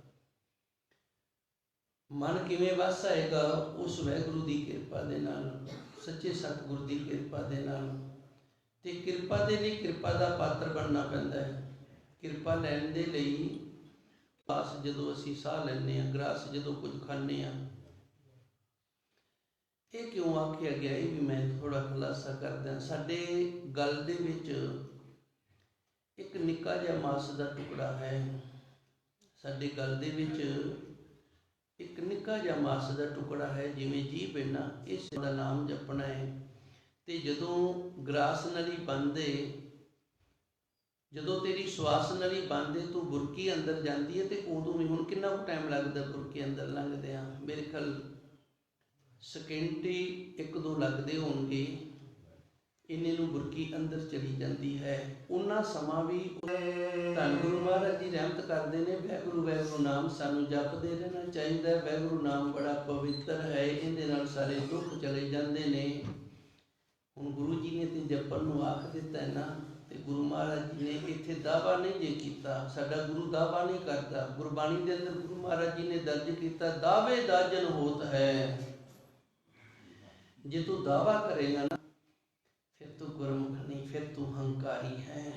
ਮਨ ਕਿਵੇਂ ਵਸ ਆਏਗਾ ਉਸ ਵੈਗੁਰੂ ਦੀ ਕਿਰਪਾ ਦੇ ਨਾਲ, ਸੱਚੇ ਸਤਿਗੁਰ ਦੀ ਕਿਰਪਾ ਦੇ ਨਾਲ। ਤੇ ਕਿਰਪਾ ਦੇ ਲਈ ਕਿਰਪਾ ਦਾ ਪਾਤਰ ਬਣਨਾ ਪੈਂਦਾ ਹੈ। ਕਿਰਪਾ ਲੈਣ ਦੇ ਲਈ ਗਲਾਸ ਜਦੋਂ ਅਸੀਂ ਸਾਹ ਲੈਂਦੇ ਹਾਂ, ਗ੍ਰਾਸ ਜਦੋਂ ਕੁਝ ਖਾਂਦੇ ਹਾਂ। ਇਹ ਕਿਉਂ ਆਖਿਆ ਗਿਆ ਇਹ ਵੀ ਮੈਂ ਥੋੜਾ ਖੁਲਾਸਾ ਕਰਦਾ ਸਾਡੇ ਗੱਲ ਦੇ ਵਿੱਚ ਇੱਕ ਨਿੱਕਾ ਜਿਹਾ ਮਾਸ ਦਾ ਟੁਕੜਾ ਹੈ। ਸਾਡੇ ਗੱਲ ਦੇ ਵਿੱਚ ਇੱਕ ਨਿੱਕਾ ਜਿਹਾ ਮਾਸ ਦਾ ਟੁਕੜਾ ਹੈ, ਜਿਵੇਂ ਜੀਭ ਹੈ ਨਾ ਇਸ ਦਾ ਨਾਮ ਜਪਣਾ ਹੈ। ਤੇ ਜਦੋਂ ਗ੍ਰਾਸ ਨਲੀ ਬੰਦ ਜਦੋਂ ਤੇਰੀ ਸਵਾਸ ਨਲੀ ਬੰਦ ਤੂੰ ਬੁਰਕੀ ਅੰਦਰ ਜਾਂਦੀ ਹੈ ਤੇ ਉਦੋਂ ਵੀ ਹੁਣ ਕਿੰਨਾ ਕੁ ਟਾਈਮ ਲੱਗਦਾ ਬੁਰਕੀ ਅੰਦਰ ਲੰਘਦੇ ਆ ਮੇਰੇ ਖਿਆਲ ਸਕਿੰਟੀ ਇੱਕ ਦੋ ਲੱਗਦੇ ਹੋਣਗੇ। ਇੰਨੇ ਨੂੰ ਬੁਰਕੀ ਅੰਦਰ ਚਲੀ ਜਾਂਦੀ ਹੈ। ਉਹਨਾਂ ਸਮਾਂ ਵੀ ਧੰਨ ਗੁਰੂ ਮਹਾਰਾਜ ਜੀ ਰਹਿਮਤ ਕਰਦੇ ਨੇ। ਵਾਹਿਗੁਰੂ ਵਾਹਿਗੁਰੂ ਨਾਮ ਸਾਨੂੰ ਜਪਦੇ ਰਹਿਣਾ ਚਾਹੀਦਾ ਹੈ। ਵਾਹਿਗੁਰੂ ਨਾਮ ਬੜਾ ਪਵਿੱਤਰ ਹੈ। ਇਹਦੇ ਨਾਲ ਸਾਰੇ ਦੁੱਖ ਚਲੇ ਜਾਂਦੇ ਨੇ। ਹੁਣ ਗੁਰੂ ਜੀ ਨੇ ਤੇ ਜਪਣ ਨੂੰ ਆਖ ਦਿੱਤਾ ਨਾ, ਤੇ ਗੁਰੂ ਮਹਾਰਾਜ ਜੀ ਨੇ ਇੱਥੇ ਦਾਵਾ ਨਹੀਂ ਜੇ ਕੀਤਾ। ਸਾਡਾ ਗੁਰੂ ਦਾਵਾ ਨਹੀਂ ਕਰਦਾ। ਗੁਰਬਾਣੀ ਦੇ ਅੰਦਰ ਗੁਰੂ ਮਹਾਰਾਜ ਜੀ ਨੇ ਦਰਜ ਕੀਤਾ, ਦਾਵੇ ਦਾਜਨ ਹੋਤ ਹੈ। ਜੇ ਤੂੰ ਦਾਵਾ ਕਰੇਗਾ ਨਾ ਗੁਰਮੁਖ ਨਹੀਂ ਫਿਰ ਤੂੰ ਹੰਕਾਰੀ ਹੈ।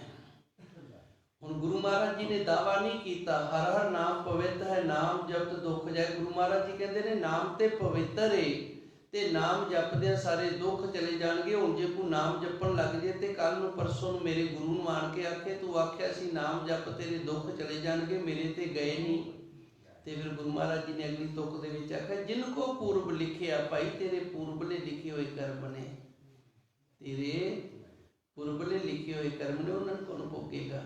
ਹੁਣ ਗੁਰੂ ਮਹਾਰਾਜ ਜੀ ਨੇ ਦਾਵਾ ਨਹੀਂ ਕੀਤਾ, ਹਰ ਹਰ ਨਾਮ ਪਵਿੱਤ ਹੈ, ਨਾਮ ਜਪਤ ਦੁੱਖ ਜਾਏ। ਗੁਰੂ ਮਹਾਰਾਜ ਜੀ ਕਹਿੰਦੇ ਨੇ, ਨਾਮ ਤੇ ਪਵਿੱਤਰ ਏ, ਤੇ ਨਾਮ ਜਪਦਿਆਂ ਸਾਰੇ ਦੁੱਖ ਚਲੇ ਜਾਣਗੇ। ਹੁਣ ਜੇ ਕੋ ਨਾਮ ਜਪਣ ਲੱਗ ਜੇ, ਤੇ ਕੱਲ ਨੂੰ ਪਰਸੋਂ ਨੂੰ ਮੇਰੇ ਗੁਰੂ ਨੂੰ ਆਣ ਕੇ ਆਖੇ, ਤੂੰ ਆਖਿਆ ਸੀ, ਨਾਮ ਜਪ ਤੇਰੇ ਦੁੱਖ ਚਲੇ ਜਾਣਗੇ, ਮੇਰੇ ਤੇ ਗਏ ਨਹੀਂ। ਤੇ ਫਿਰ ਗੁਰੂ ਮਹਾਰਾਜ ਜੀ ਨੇ ਅਗਲੀ ਤੁਕ ਦੇ ਵਿੱਚ ਆਖਿਆ, ਜਿਨ ਕੋ ਪੂਰਬ ਲਿਖਿਆ, ਭਾਈ ਤੇਰੇ ਪੂਰਬਲੇ ਲਿਖੇ ਹੋਏ ਕਰਮ ਨੇ। ਤੇਰੇ ਪੂਰਬਲੇ ਲਿਖੇ ਹੋਏ ਕਰਮ ਨੇ ਉਹਨਾਂ ਨੂੰ ਕੌਣ ਭੋਗੇਗਾ?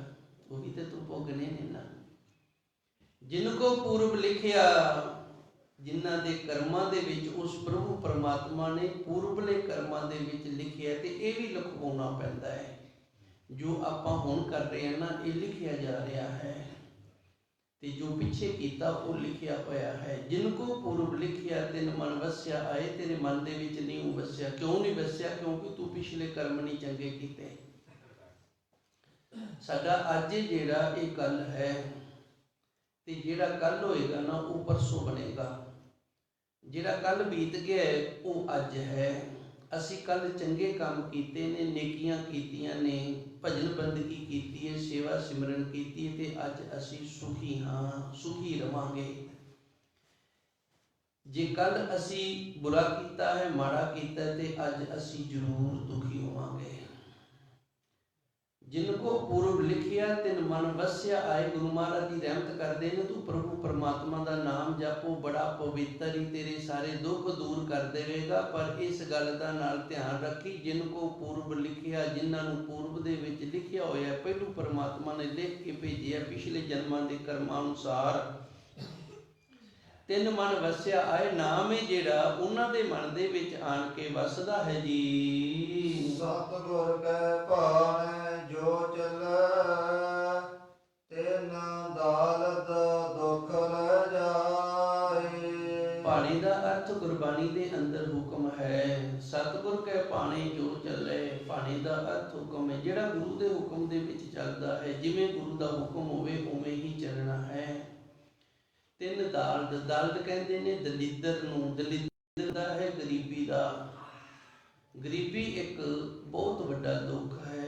ਉਹੀ ਤੇ ਤੂੰ ਭੋਗਣੇ ਨੇ ਨਾ। ਜਿਨ ਕੋ ਪੂਰਬ ਲਿਖਿਆ ਜਿਨ੍ਹਾਂ ਦੇ ਕਰਮਾਂ ਦੇ ਵਿੱਚ ਉਸ ਪ੍ਰਭੂ ਪਰਮਾਤਮਾ ਨੇ ਪੂਰਬਲੇ ਕਰਮਾਂ ਦੇ ਵਿੱਚ ਲਿਖਿਆ ਤੇ ਇਹ ਵੀ ਲਿਖਵਾਉਣਾ ਪੈਂਦਾ ਹੈ। ਜੋ ਆਪਾਂ ਹੁਣ ਕਰ ਰਹੇ ਹਾਂ ਨਾ, ਇਹ ਲਿਖਿਆ ਜਾ ਰਿਹਾ ਹੈ। ਤੇ ਜੋ ਪਿੱਛੇ ਕੀਤਾ ਉਹ ਲਿਖਿਆ ਹੋਇਆ ਹੈ। ਜਿਨ ਕੋ ਪੂਰਬ ਲਿਖਿਆ, ਤਿਨ ਮਨ ਵਸਿਆ, ਆਏ ਤੇਰੇ ਮਨ ਦੇ ਵਿੱਚ ਨਹੀਂ ਵਸਿਆ। ਕਿਉਂ ਨਹੀਂ ਵਸਿਆ? ਕਿਉਂਕਿ ਤੂੰ ਪਿਛਲੇ ਕਰਮ ਨਹੀਂ ਚੰਗੇ ਕੀਤੇ। ਸਾਡਾ ਅੱਜ ਜਿਹੜਾ ਇਹ ਕੱਲ ਹੈ, ਤੇ ਜਿਹੜਾ ਕੱਲ ਹੋਏਗਾ ਨਾ, ਉਹ ਪਰਸੋਂ ਬਣੇਗਾ। ਜਿਹੜਾ ਕੱਲ ਬੀਤ ਗਿਆ ਉਹ ਅੱਜ ਹੈ। ਅਸੀਂ ਕੱਲ ਚੰਗੇ ਕੰਮ ਕੀਤੇ ਨੇ, ਨੇਕੀਆਂ ਕੀਤੀਆਂ ਨੇ, ਭਜਨ ਬੰਦਗੀ ਕੀਤੀ ਹੈ, ਸੇਵਾ ਸਿਮਰਨ ਕੀਤੀ ਹੈ ਤੇ ਅੱਜ ਅਸੀਂ ਸੁਖੀ ਹਾਂ, ਸੁਖੀ ਰਵਾਂਗੇ। ਜੇ ਕੱਲ ਅਸੀਂ ਬੁਰਾ ਕੀਤਾ ਹੈ, ਮਾੜਾ ਕੀਤਾ ਤੇ ਅੱਜ ਅਸੀਂ ਜ਼ਰੂਰ ਦੁਖੀ ਹੋਵਾਂਗੇ। ਜਿਨ ਕੋ ਪੂਰਬ ਲਿਖਿਆ, ਤਿਨ ਮਨ ਵਸਿਆ, ਆਏ ਗੁਰੂ ਮਹਾਰਾਜ ਜੀ ਰਹਿਮਤ ਕਰਦੇ ਨੇ, ਤੂੰ ਪ੍ਰਭੂ ਪਰਮਾਤਮਾ ਦਾ ਨਾਮ ਜਪੋ, ਬੜਾ ਪਵਿੱਤਰ ਹੀ ਤੇਰੇ ਸਾਰੇ ਦੁੱਖ ਦੂਰ ਕਰ ਦੇਵੇਗਾ, ਪਰ ਇਸ ਗੱਲ ਦਾ ਨਾਲ ਧਿਆਨ ਰੱਖੀ, ਜਿਨ ਕੋ ਪੂਰਬ ਲਿਖਿਆ, ਜਿਨ੍ਹਾਂ ਨੂੰ ਪੂਰਬ ਦੇ ਵਿੱਚ ਲਿਖਿਆ ਹੋਇਆ ਪਹਿਲੂ ਪਰਮਾਤਮਾ ਨੇ ਲਿਖ ਕੇ ਭੇਜਿਆ ਪਿਛਲੇ ਜਨਮਾਂ ਦੇ ਕਰਮਾਂ ਅਨੁਸਾਰ ਤਿੰਨ ਮਨ ਵਸਿਆ, ਆਏ ਨਾਮ ਹੈ ਜਿਹੜਾ ਉਹਨਾਂ ਦੇ ਮਨ ਦੇ ਵਿੱਚ ਆਣ ਕੇ ਵਸਦਾ ਹੈ ਜੀ। ਸਤਿਗੁਰ ਕੈ ਭਾਣੈ ਜੋ ਚੱਲੈ ਤਿਨ ਦਾਲਤ ਦੁਖ ਲੈ ਜਾਏ। ਬਾਣੀ ਦਾ ਅਰਥ ਗੁਰਬਾਣੀ ਦੇ ਅੰਦਰ ਹੁਕਮ ਹੈ, ਸਤਿਗੁਰ ਕੈ ਬਾਣੀ ਜੋ ਚੱਲੇ। ਬਾਣੀ ਦਾ ਅਰਥ ਹੁਕਮ ਹੈ, ਜਿਹੜਾ ਗੁਰੂ ਦੇ ਹੁਕਮ ਦੇ ਵਿੱਚ ਚੱਲਦਾ ਹੈ, ਜਿਵੇਂ ਗੁਰੂ ਦਾ ਹੁਕਮ ਹੋਵੇ, ਉਵੇਂ ਹੀ ਚੱਲਣਾ ਹੈ। ਤਿੰਨ ਦਾਲਦ ਦਾਲਦ ਕਹਿੰਦੇ ਨੇ ਦਲਿੱਦਰ ਨੂੰ। ਦਲਿੱਦਰ ਦਾ ਹੈ ਗਰੀਬੀ ਦਾ। ਗਰੀਬੀ ਇੱਕ ਬਹੁਤ ਵੱਡਾ ਦੁੱਖ ਹੈ।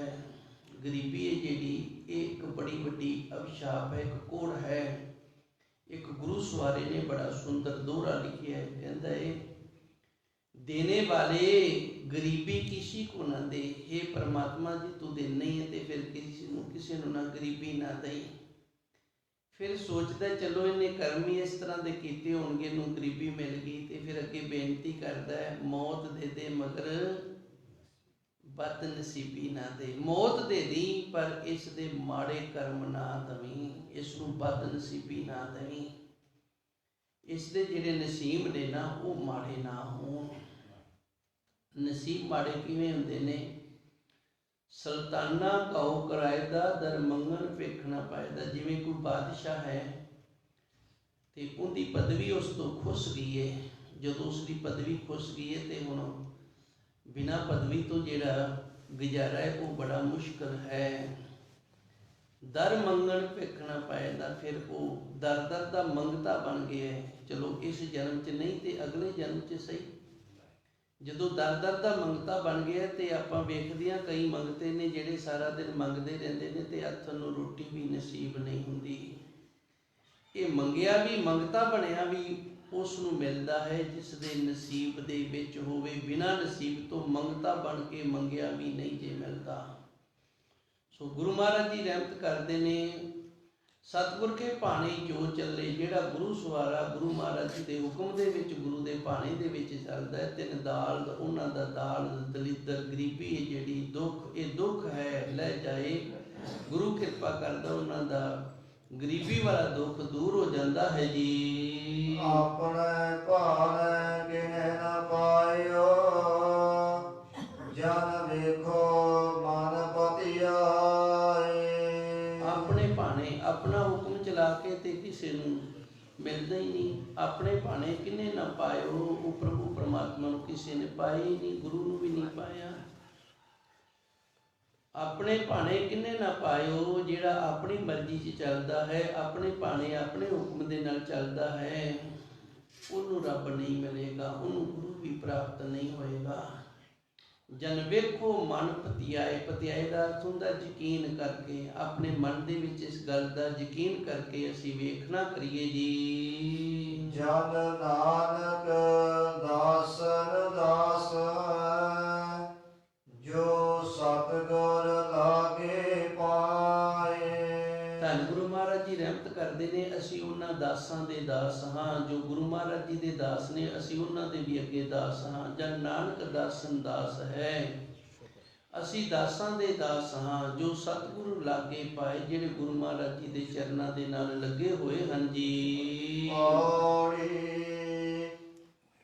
ਗਰੀਬੀ ਹੈ ਜਿਹੜੀ, ਇਹ ਇੱਕ ਬੜੀ ਵੱਡੀ ਅਭਿਸ਼ਾਪ ਹੈ, ਇੱਕ ਕੋੜ ਹੈ। ਇੱਕ ਗੁਰੂ ਸਵਾਰੇ ਨੇ ਬੜਾ ਸੁੰਦਰ ਦੋਹਰਾ ਲਿਖਿਆ ਕਹਿੰਦਾ ਹੈ देने वाले गरीबी किसी को ना दे हे परमात्मा जी तू देना ही है तो फिर ਨੂੰ, ਕਿਸੇ ਨੂੰ ਨਾ ਗਰੀਬੀ ਨਾ ਦੇ ਫਿਰ ਸੋਚਦਾ, ਚਲੋ ਇਹਨੇ ਕਰਮ ਹੀ ਇਸ ਤਰ੍ਹਾਂ ਦੇ ਕੀਤੇ ਹੋਣਗੇ, ਨੂੰ ਗਰੀਬੀ ਮਿਲ ਗਈ ਤੇ ਫਿਰ ਅੱਗੇ ਬੇਨਤੀ ਕਰਦਾ ਹੈ, ਮੌਤ ਦੇ ਦੇ ਮਗਰ ਬਦ ਨਸੀਬੀ ਨਾ ਦੇ। ਮੌਤ ਦੇ ਦੀ ਪਰ ਇਸ ਦੇ ਮਾੜੇ ਕਰਮ ਨਾ ਦਵੀਂ। ਇਸ ਨੂੰ ਬਦ ਨਸੀਬੀ ਨਾ ਦਵੀਂ। ਇਸ ਦੇ ਜਿਹੜੇ ਨਸੀਬ ਨੇ ਨਾ, ਉਹ ਮਾੜੇ ਨਾ ਹੋਣ। ਨਸੀਬ ਮਾੜੇ ਕਿਵੇਂ ਹੁੰਦੇ ਨੇ? ਸੁਲਤਾਨਾ ਕਉ ਕਰਾਇਦਾ ਦਰ ਮੰਗਣ ਵੇਖਣਾ ਪਾਇਦਾ ਜਿਵੇਂ ਕੋਈ ਬਾਦਸ਼ਾਹ ਹੈ, ਤੇ ਉਹਦੀ ਪਦਵੀ ਉਸ ਤੋਂ ਖੁੱਸ ਗਈ ਹੈ ਜਦੋਂ ਉਸ ਦੀ ਪਦਵੀ ਖੁੱਸ ਗਈ ਹੈ ਤੇ ਹੁਣ ਬਿਨਾ ਪਦਵੀ ਤੋਂ ਜਿਹੜਾ ਗੁਜ਼ਾਰਾ ਹੈ, ਉਹ ਬੜਾ ਮੁਸ਼ਕਲ ਹੈ। ਦਰ ਮੰਗਣ ਭੇਖਣਾ ਪਾਇਦਾ ਫਿਰ ਉਹ ਦਰ ਦਰ ਦਾ ਮੰਗਤਾ ਬਣ ਗਿਆ ਹੈ। ਚਲੋ, ਇਸ ਜਨਮ 'ਚ ਨਹੀਂ ਤੇ ਅਗਲੇ ਜਨਮ 'ਚ ਸਹੀ। ਜਦੋਂ ਦਰ ਦਰ ਦਾ ਮੰਗਤਾ ਬਣ ਗਿਆ ਤੇ ਆਪਾਂ ਵੇਖਦੇ ਹਾਂ, ਕਈ ਮੰਗਤੇ ਨੇ ਜਿਹੜੇ ਸਾਰਾ ਦਿਨ ਮੰਗਦੇ ਰਹਿੰਦੇ ਨੇ ਤੇ ਹੱਥ ਨੂੰ ਰੋਟੀ ਵੀ ਨਸੀਬ ਨਹੀਂ ਹੁੰਦੀ। ਇਹ ਮੰਗਿਆ ਵੀ, ਮੰਗਤਾ ਬਣਿਆ ਵੀ ਉਸ ਨੂੰ ਮਿਲਦਾ ਹੈ, ਜਿਸ ਦੇ ਨਸੀਬ ਦੇ ਵਿੱਚ ਹੋਵੇ, ਬਿਨਾਂ ਨਸੀਬ ਤੋਂ ਮੰਗਤਾ ਬਣ ਕੇ ਮੰਗਿਆ ਵੀ ਨਹੀਂ ਜੇ ਮਿਲਦਾ। ਸੋ ਗੁਰੂ ਮਹਾਰਾਜ ਜੀ ਰਹਿਮਤ ਕਰਦੇ ਨੇ। ਸਤਿਗੁਰ ਕੇ ਭਾਣੇ ਜੋ ਚੱਲੇ, ਜਿਹੜਾ ਗੁਰੂ ਸਵਾਰਾ ਗੁਰੂ ਮਹਾਰਾਜ ਦੇ ਹੁਕਮ ਦੇ ਵਿੱਚ, ਗੁਰੂ ਦੇ ਭਾਣੇ ਦੇ ਵਿੱਚ ਚੱਲਦਾ ਹੈ, ਤਿੰਨ ਦਾਲ, ਉਹਨਾਂ ਦਾ ਦਾਲ ਦਲਿੱਦਰ ਗਰੀਬੀ ਜਿਹੜੀ ਦੁੱਖ, ਇਹ ਦੁੱਖ ਹੈ, ਲੈ ਜਾਏ, ਗੁਰੂ ਕਿਰਪਾ ਕਰਦਾ ਉਹਨਾਂ ਦਾ। ਗਰੀਬੀ ਵਾਲਾ ਦੁੱਖ ਦੂਰ ਹੋ ਜਾਂਦਾ ਹੈ ਜੀ। ਆਪਣੇ ਭਾਣੇ ਗਿਣੇ ਨ ਪਾਇਓ। ਜਨ ਵੇਖੋ ਮਨ ਪਤਿਆਏ। ਆਪਣੇ ਭਾਣੇ ਆਪਣਾ ਹੁਕਮ ਚਲਾ ਕੇ ਤੇ ਕਿਸੇ ਨੂੰ ਮਿਲਦਾ ਹੀ ਨਹੀਂ। ਆਪਣੇ ਭਾਣੇ ਕਿਨੇ ਨਾ ਪਾਇਓ। ਉਹ ਪ੍ਰਭੂ ਪਰਮਾਤਮਾ ਨੂੰ ਕਿਸੇ ਨੇ ਪਾਇਆ ਹੀ ਨਹੀਂ ਗੁਰੂ ਨੂੰ ਵੀ ਨਹੀਂ ਪਾਇਆ। ਆਪਣੇ ਭਾਣੇ ਕਿਨੇ ਨਾ ਪਾਇਓ, ਜਿਹੜਾ ਆਪਣੀ ਮਰਜ਼ੀ 'ਚ ਚੱਲਦਾ ਹੈ, ਆਪਣੇ ਭਾਣੇ ਆਪਣੇ ਹੁਕਮ ਦੇ ਨਾਲ ਚੱਲਦਾ ਹੈ। ਉਹਨੂੰ ਰੱਬ ਨਹੀਂ ਮਿਲੇਗਾ, ਉਹਨੂੰ ਗੁਰੂ ਵੀ ਪ੍ਰਾਪਤ ਨਹੀਂ ਹੋਏਗਾ। ਜਨ ਵੇਖੋ ਮਨ ਪਤਿਆਏ ਪਤਿਆਏ ਦਾ ਅਰਥ ਹੁੰਦਾ ਯਕੀਨ ਕਰਕੇ, ਆਪਣੇ ਮਨ ਦੇ ਵਿੱਚ ਇਸ ਗੱਲ ਦਾ ਯਕੀਨ ਕਰਕੇ ਅਸੀਂ ਵੇਖਣਾ ਕਰੀਏ ਜੀ। ਜਨ ਨਾਨਕ ਦਾਸਨ ਦਾਸ ਗੁਰੂ ਮਹਾਰਾਜ ਜੀ ਰਹਿਮਤ ਕਰਦੇ ਨੇ, ਅਸੀਂ ਉਹਨਾਂ ਦਾਸਾਂ ਦੇ ਦਾਸ ਹਾਂ, ਜੋ ਗੁਰੂ ਮਹਾਰਾਜ ਜੀ ਦੇ ਦਾਸ ਨੇ, ਅਸੀਂ ਉਹਨਾਂ ਦੇ ਵੀ ਅੱਗੇ ਦਾਸ ਹਾਂ ਜਨ ਨਾਨਕ ਦਾਸਨ ਦਾਸ ਹੈ। ਅਸੀਂ ਦਾਸਾਂ ਦੇ ਦਾਸ ਹਾਂ, ਜੋ ਸਤਿਗੁਰੂ ਲਾਗੇ ਪਾਏ, ਜਿਹੜੇ ਗੁਰੂ ਮਹਾਰਾਜ ਜੀ ਦੇ ਚਰਨਾਂ ਦੇ ਨਾਲ ਲੱਗੇ ਹੋਏ ਹਨ ਜੀ। ਔੜੀ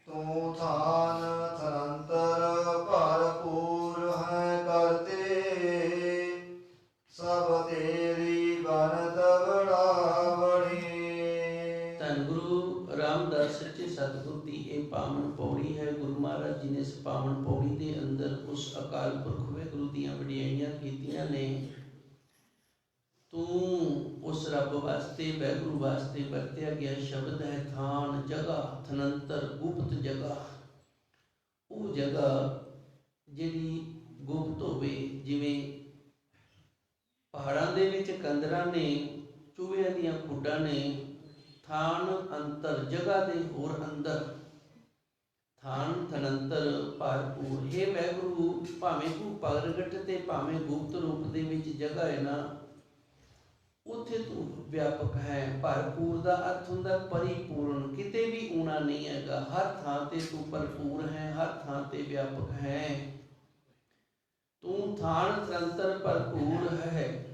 ਤੂੰ ਥਾਨ ਰੱਬ ਵਾਸਤੇ ਵਾਹਿਗੁਰੂ ਵਾਸਤੇ ਵਰਤਿਆ ਗਿਆ ਸ਼ਬਦ ਹੈ ਥਾਨ, ਜਗ੍ਹਾ, ਥਨੰਤਰ, ਗੁਪਤ ਜਗ੍ਹਾ। ਉਹ ਜਗ੍ਹਾ ਜਿਹੜੀ ਗੁਪਤ ਹੋਵੇ, ਜਿਵੇਂ ਪਹਾੜਾਂ ਦੇ ਵਿੱਚ ਕੰਦਰਾਂ ਨੇ, ਚੂਹਿਆਂ ਦੀਆਂ ਖੁੱਡਾਂ ਨੇ, ਥਾਨ, ਅੰਤਰ, ਜਗ੍ਹਾ ਦੇ ਹੋਰ ਅੰਦਰ। ਥਾਨ, ਥਨੰਤਰ, ਭਰਪੂਰ। ਹੈ ਵਾਹਿਗੁਰੂ ਭਾਵੇਂ ਤੂੰ ਪ੍ਰਗਟ ਤੇ ਭਾਵੇਂ ਗੁਪਤ ਰੂਪ ਦੇ ਵਿੱਚ ਜਗ੍ਹਾ ਹੈ ਨਾ ਉੱਥੇ ਤੂੰ ਵਿਆਪਕ ਹੈ। ਭਰਪੂਰ ਦਾ ਅਰਥ ਹੁੰਦਾ ਪਰਿਪੂਰਨ। ਕਿਤੇ ਵੀ ਊਣਾ ਨਹੀਂ ਹੈਗਾ। ਹਰ ਥਾਂ ਤੇ ਤੂੰ ਭਰਪੂਰ ਹੈ, ਹਰ ਥਾਂ ਤੇ ਵਿਆਪਕ ਹੈ। ਤੂੰ ਥਾਨ ਥਨੰਤਰ ਭਰਪੂਰ ਹੈ।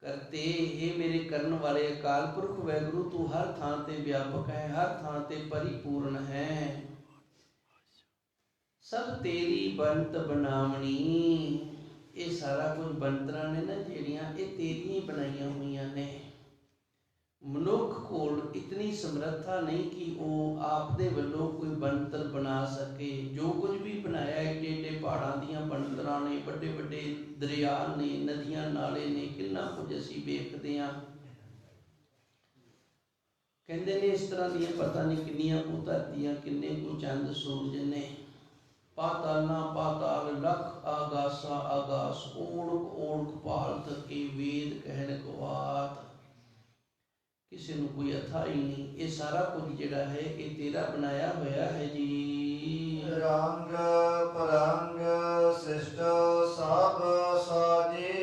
ਕਰਤੇ ਇਹ ਮੇਰੇ ਕਰਨ ਵਾਲੇ ਅਕਾਲ ਪੁਰਖ ਵੈਗੁਰੂ, ਤੂੰ ਹਰ ਥਾਂ ਤੇ ਵਿਆਪਕ ਹੈ, ਹਰ ਥਾਂ ਤੇ ਪਰਿਪੂਰਨ ਹੈ। ਸਭ ਤੇਰੀ ਬੰਤ ਬਣਾਵਣੀ ਇਹ ਸਾਰਾ ਕੁਝ ਬੰਤਰਾਂ ਨੇ ਨਾ ਜਿਹੜੀਆਂ ਇਹ ਤੇਰੀਆਂ ਹੀ ਬਣਾਈਆਂ ਹੋਈਆਂ ਨੇ। ਮਨੁੱਖ ਕੋਲ ਇਤਨੀ ਸਮਰੱਥਾ ਨਹੀਂ ਕਿ ਉਹ ਆਪ ਦੇ ਵੱਲੋਂ ਕੋਈ ਬੰਤਰ ਬਣਾ ਸਕੇ। ਜੋ ਕੁਝ ਵੀ ਬਣਾਇਆ ਏਡੇ ਏਡੇ ਪਹਾੜਾਂ ਦੀਆਂ ਬੰਤਰਾਂ ਨੇ, ਵੱਡੇ ਵੱਡੇ ਦਰਿਆ ਨੇ, ਨਦੀਆਂ ਨਾਲੇ ਨੇ, ਕਿੰਨਾ ਕੁਝ ਅਸੀਂ ਵੇਖਦੇ ਹਾਂ। ਕਹਿੰਦੇ ਨੇ ਇਸ ਤਰ੍ਹਾਂ ਦੀਆਂ ਪਤਾ ਨਹੀਂ ਕਿੰਨੀਆਂ ਕੁ ਧਰਤੀਆਂ, ਕਿੰਨੇ ਕੁ ਚੰਦ ਸੂਰਜ ਨੇ। ਪਾਤਾਲ ਪਾਤਾਲ ਲਖ ਆਗਾਸਾ ਆਗਾਸ ਓੜਕ ਓੜਕ ਭਾਲ ਥਕੇ ਵੇਦ ਕਹਿਣ ਕਵਾਤ ਕਿਸੇ ਨੂੰ ਕੋਈ ਅਥਾ ਹੀ ਨਹੀਂ, ਇਹ ਸਾਰਾ ਕੁਝ ਜਿਹੜਾ ਹੈ, ਇਹ ਤੇਰਾ ਬਣਾਇਆ ਹੋਇਆ ਹੈ ਜੀ। ਰੰਗ ਪਰੰਗ ਸਿਸ਼ਟ ਸਭ ਸਾਜੇ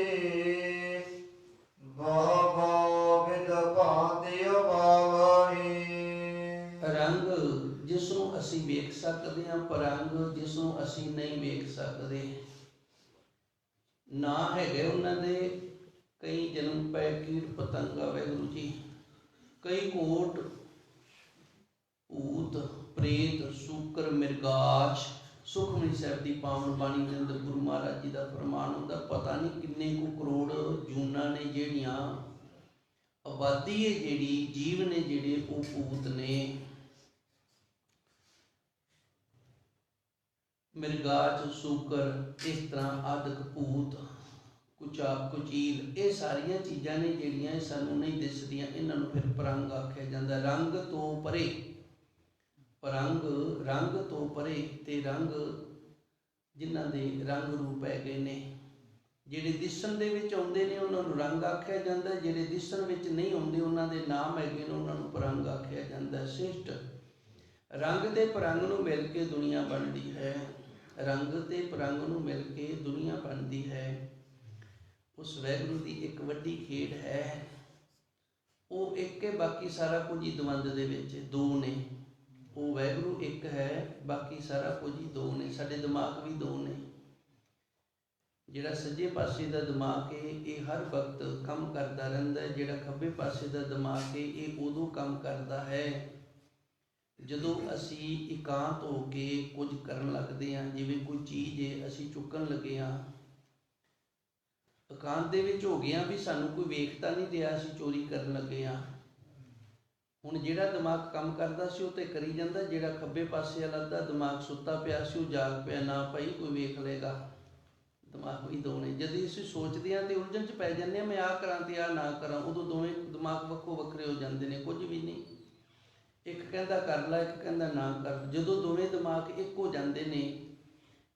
ਸਕਦੇ ਹਾਂ ਪਰੰਗ ਜਿਸ ਨੂੰ ਅਸੀਂ ਨਹੀਂ ਵੇਖ ਸਕਦੇ। ਨਾ ਹੈਗੇ ਉਹਨਾਂ ਦੇ, ਕਈ ਜਨਮ ਪੈ ਕੀਟ ਪਤੰਗਾ, ਵਾਹਿਗੁਰੂ ਜੀ। ਕਈ ਕੋਟ ਊਤ ਪ੍ਰੇਤ, ਸੂਕਰ ਮਿਰਗਾਚ ਸੁਖਮਨੀ ਸਾਹਿਬ ਦੀ ਪਾਵਨ ਬਾਣੀ ਦੇ ਅੰਦਰ ਗੁਰੂ ਮਹਾਰਾਜ ਜੀ ਦਾ ਫਰਮਾਨ ਹੁੰਦਾ, ਪਤਾ ਨਹੀਂ ਕਿੰਨੇ ਕੁ ਕਰੋੜ ਜੂਨਾਂ ਨੇ ਜਿਹੜੀਆਂ ਆਬਾਦੀ ਹੈ ਜਿਹੜੀ, ਜੀਵ ਨੇ ਜਿਹੜੇ ਉਹ ਭੂਤ ਨੇ। ਮਿਰਗਾਚ ਸੂਕਰ ਇਸ ਤਰ੍ਹਾਂ ਆਦਿਕ ਭੂਤ ਕੁਚਾ ਕੁਚੀਲ, ਇਹ ਸਾਰੀਆਂ ਚੀਜ਼ਾਂ ਨੇ ਜਿਹੜੀਆਂ ਇਹ ਸਾਨੂੰ ਨਹੀਂ ਦਿਸਦੀਆਂ। ਇਹਨਾਂ ਨੂੰ ਫਿਰ ਪਰੰਗ ਆਖਿਆ ਜਾਂਦਾ। ਰੰਗ ਤੋਂ ਪਰੇ, ਪਰੰਗ, ਰੰਗ ਤੋਂ ਪਰੇ ਤੇ ਰੰਗ ਜਿਨ੍ਹਾਂ ਦੇ ਰੰਗ ਰੂਪ ਹੈਗੇ ਨੇ, ਜਿਹੜੇ ਦਿਸਣ ਦੇ ਵਿੱਚ ਆਉਂਦੇ ਨੇ, ਉਹਨਾਂ ਨੂੰ ਰੰਗ ਆਖਿਆ ਜਾਂਦਾ। ਜਿਹੜੇ ਦਿਸਣ ਵਿੱਚ ਨਹੀਂ ਆਉਂਦੇ, ਉਹਨਾਂ ਦੇ ਨਾਮ ਹੈਗੇ ਨੇ, ਉਹਨਾਂ ਨੂੰ ਪਰੰਗ ਆਖਿਆ ਜਾਂਦਾ। ਹੈ। ਸਿਸ਼ਟ ਰੰਗ ਦੇ ਪਰੰਗ ਨੂੰ ਮਿਲ ਕੇ ਦੁਨੀਆ ਬਣਦੀ ਹੈ। ਰੰਗ ਤੇ ਪਰੰਗ ਨੂੰ ਮਿਲ ਕੇ ਦੁਨੀਆ ਬਣਦੀ ਹੈ। ਉਸ ਵੈਗੁਰੂ ਦੀ ਇੱਕ ਵੱਡੀ ਖੇਡ ਹੈ। ਉਹ ਇੱਕ ਹੈ, ਬਾਕੀ ਸਾਰਾ ਕੁਝ ਹੀ ਦਵੰਦ ਦੇ ਵਿੱਚ। ਦੋ ਨੇ। ਉਹ ਵੈਗੁਰੂ ਇੱਕ ਹੈ, ਬਾਕੀ ਸਾਰਾ ਕੁਝ ਹੀ ਦੋ ਨੇ। ਸਾਡੇ ਦਿਮਾਗ ਵੀ ਦੋ ਨੇ। ਜਿਹੜਾ ਸੱਜੇ ਪਾਸੇ ਦਾ ਦਿਮਾਗ ਹੈ, ਇਹ ਹਰ ਵਕਤ ਕੰਮ ਕਰਦਾ ਰਹਿੰਦਾ ਹੈ। ਜਿਹੜਾ ਖੱਬੇ ਪਾਸੇ ਦਾ ਦਿਮਾਗ ਹੈ, ਇਹ ਉਦੋਂ ਕੰਮ ਕਰਦਾ ਹੈ ਜਦੋਂ ਅਸੀਂ ਇਕਾਂਤ ਹੋ ਕੇ ਕੁਝ ਕਰਨ ਲੱਗਦੇ ਹਾਂ, ਜਿਵੇਂ ਕੋਈ ਚੀਜ਼ ਹੈ, ਅਸੀਂ ਚੁੱਕਣ ਲੱਗੇ ਹਾਂ, ਇਕਾਂਤ ਦੇ ਵਿੱਚ ਹੋ ਗਿਆ ਵੀ ਸਾਨੂੰ ਕੋਈ ਵੇਖਤਾ ਨਹੀਂ ਰਿਹਾ, ਅਸੀਂ ਚੋਰੀ ਕਰਨ ਲੱਗੇ ਹਾਂ। ਹੁਣ ਜਿਹੜਾ ਦਿਮਾਗ ਕੰਮ ਕਰਦਾ ਸੀ, ਉਹ ਤੇ ਕਰੀ ਜਾਂਦਾ, ਜਿਹੜਾ ਖੱਬੇ ਪਾਸੇ ਵਾਲਾ ਦਾ ਦਿਮਾਗ ਸੁੱਤਾ ਪਿਆ ਸੀ, ਉਹ ਜਾਗ ਪਿਆ, ਨਾ ਭਾਈ ਕੋਈ ਵੇਖ ਲੇਗਾ ਦਿਮਾਗ ਵੀ ਦੋ ਨੇ ਜਦ ਅਸੀਂ ਸੋਚਦੇ ਹਾਂ ਤੇ ਉਲਝਣ ਚ ਪੈ ਜਾਂਦੇ ਹਾਂ, ਮੈਂ ਆਹ ਕਰਾਂ ਤੇ ਆਹ ਨਾ ਕਰਾਂ, ਉਦੋਂ ਦੋਵੇਂ ਦਿਮਾਗ ਵੱਖੋ ਵੱਖਰੇ ਹੋ ਜਾਂਦੇ ਨੇ, ਕੁਝ ਵੀ ਨਹੀਂ। ਇੱਕ ਕਹਿੰਦਾ ਕਰ ਲੈ, ਇੱਕ ਕਹਿੰਦਾ ਨਾ ਕਰ। ਜਦੋਂ ਦੋਵੇਂ ਦਿਮਾਗ ਇੱਕ ਹੋ ਜਾਂਦੇ ਨੇ,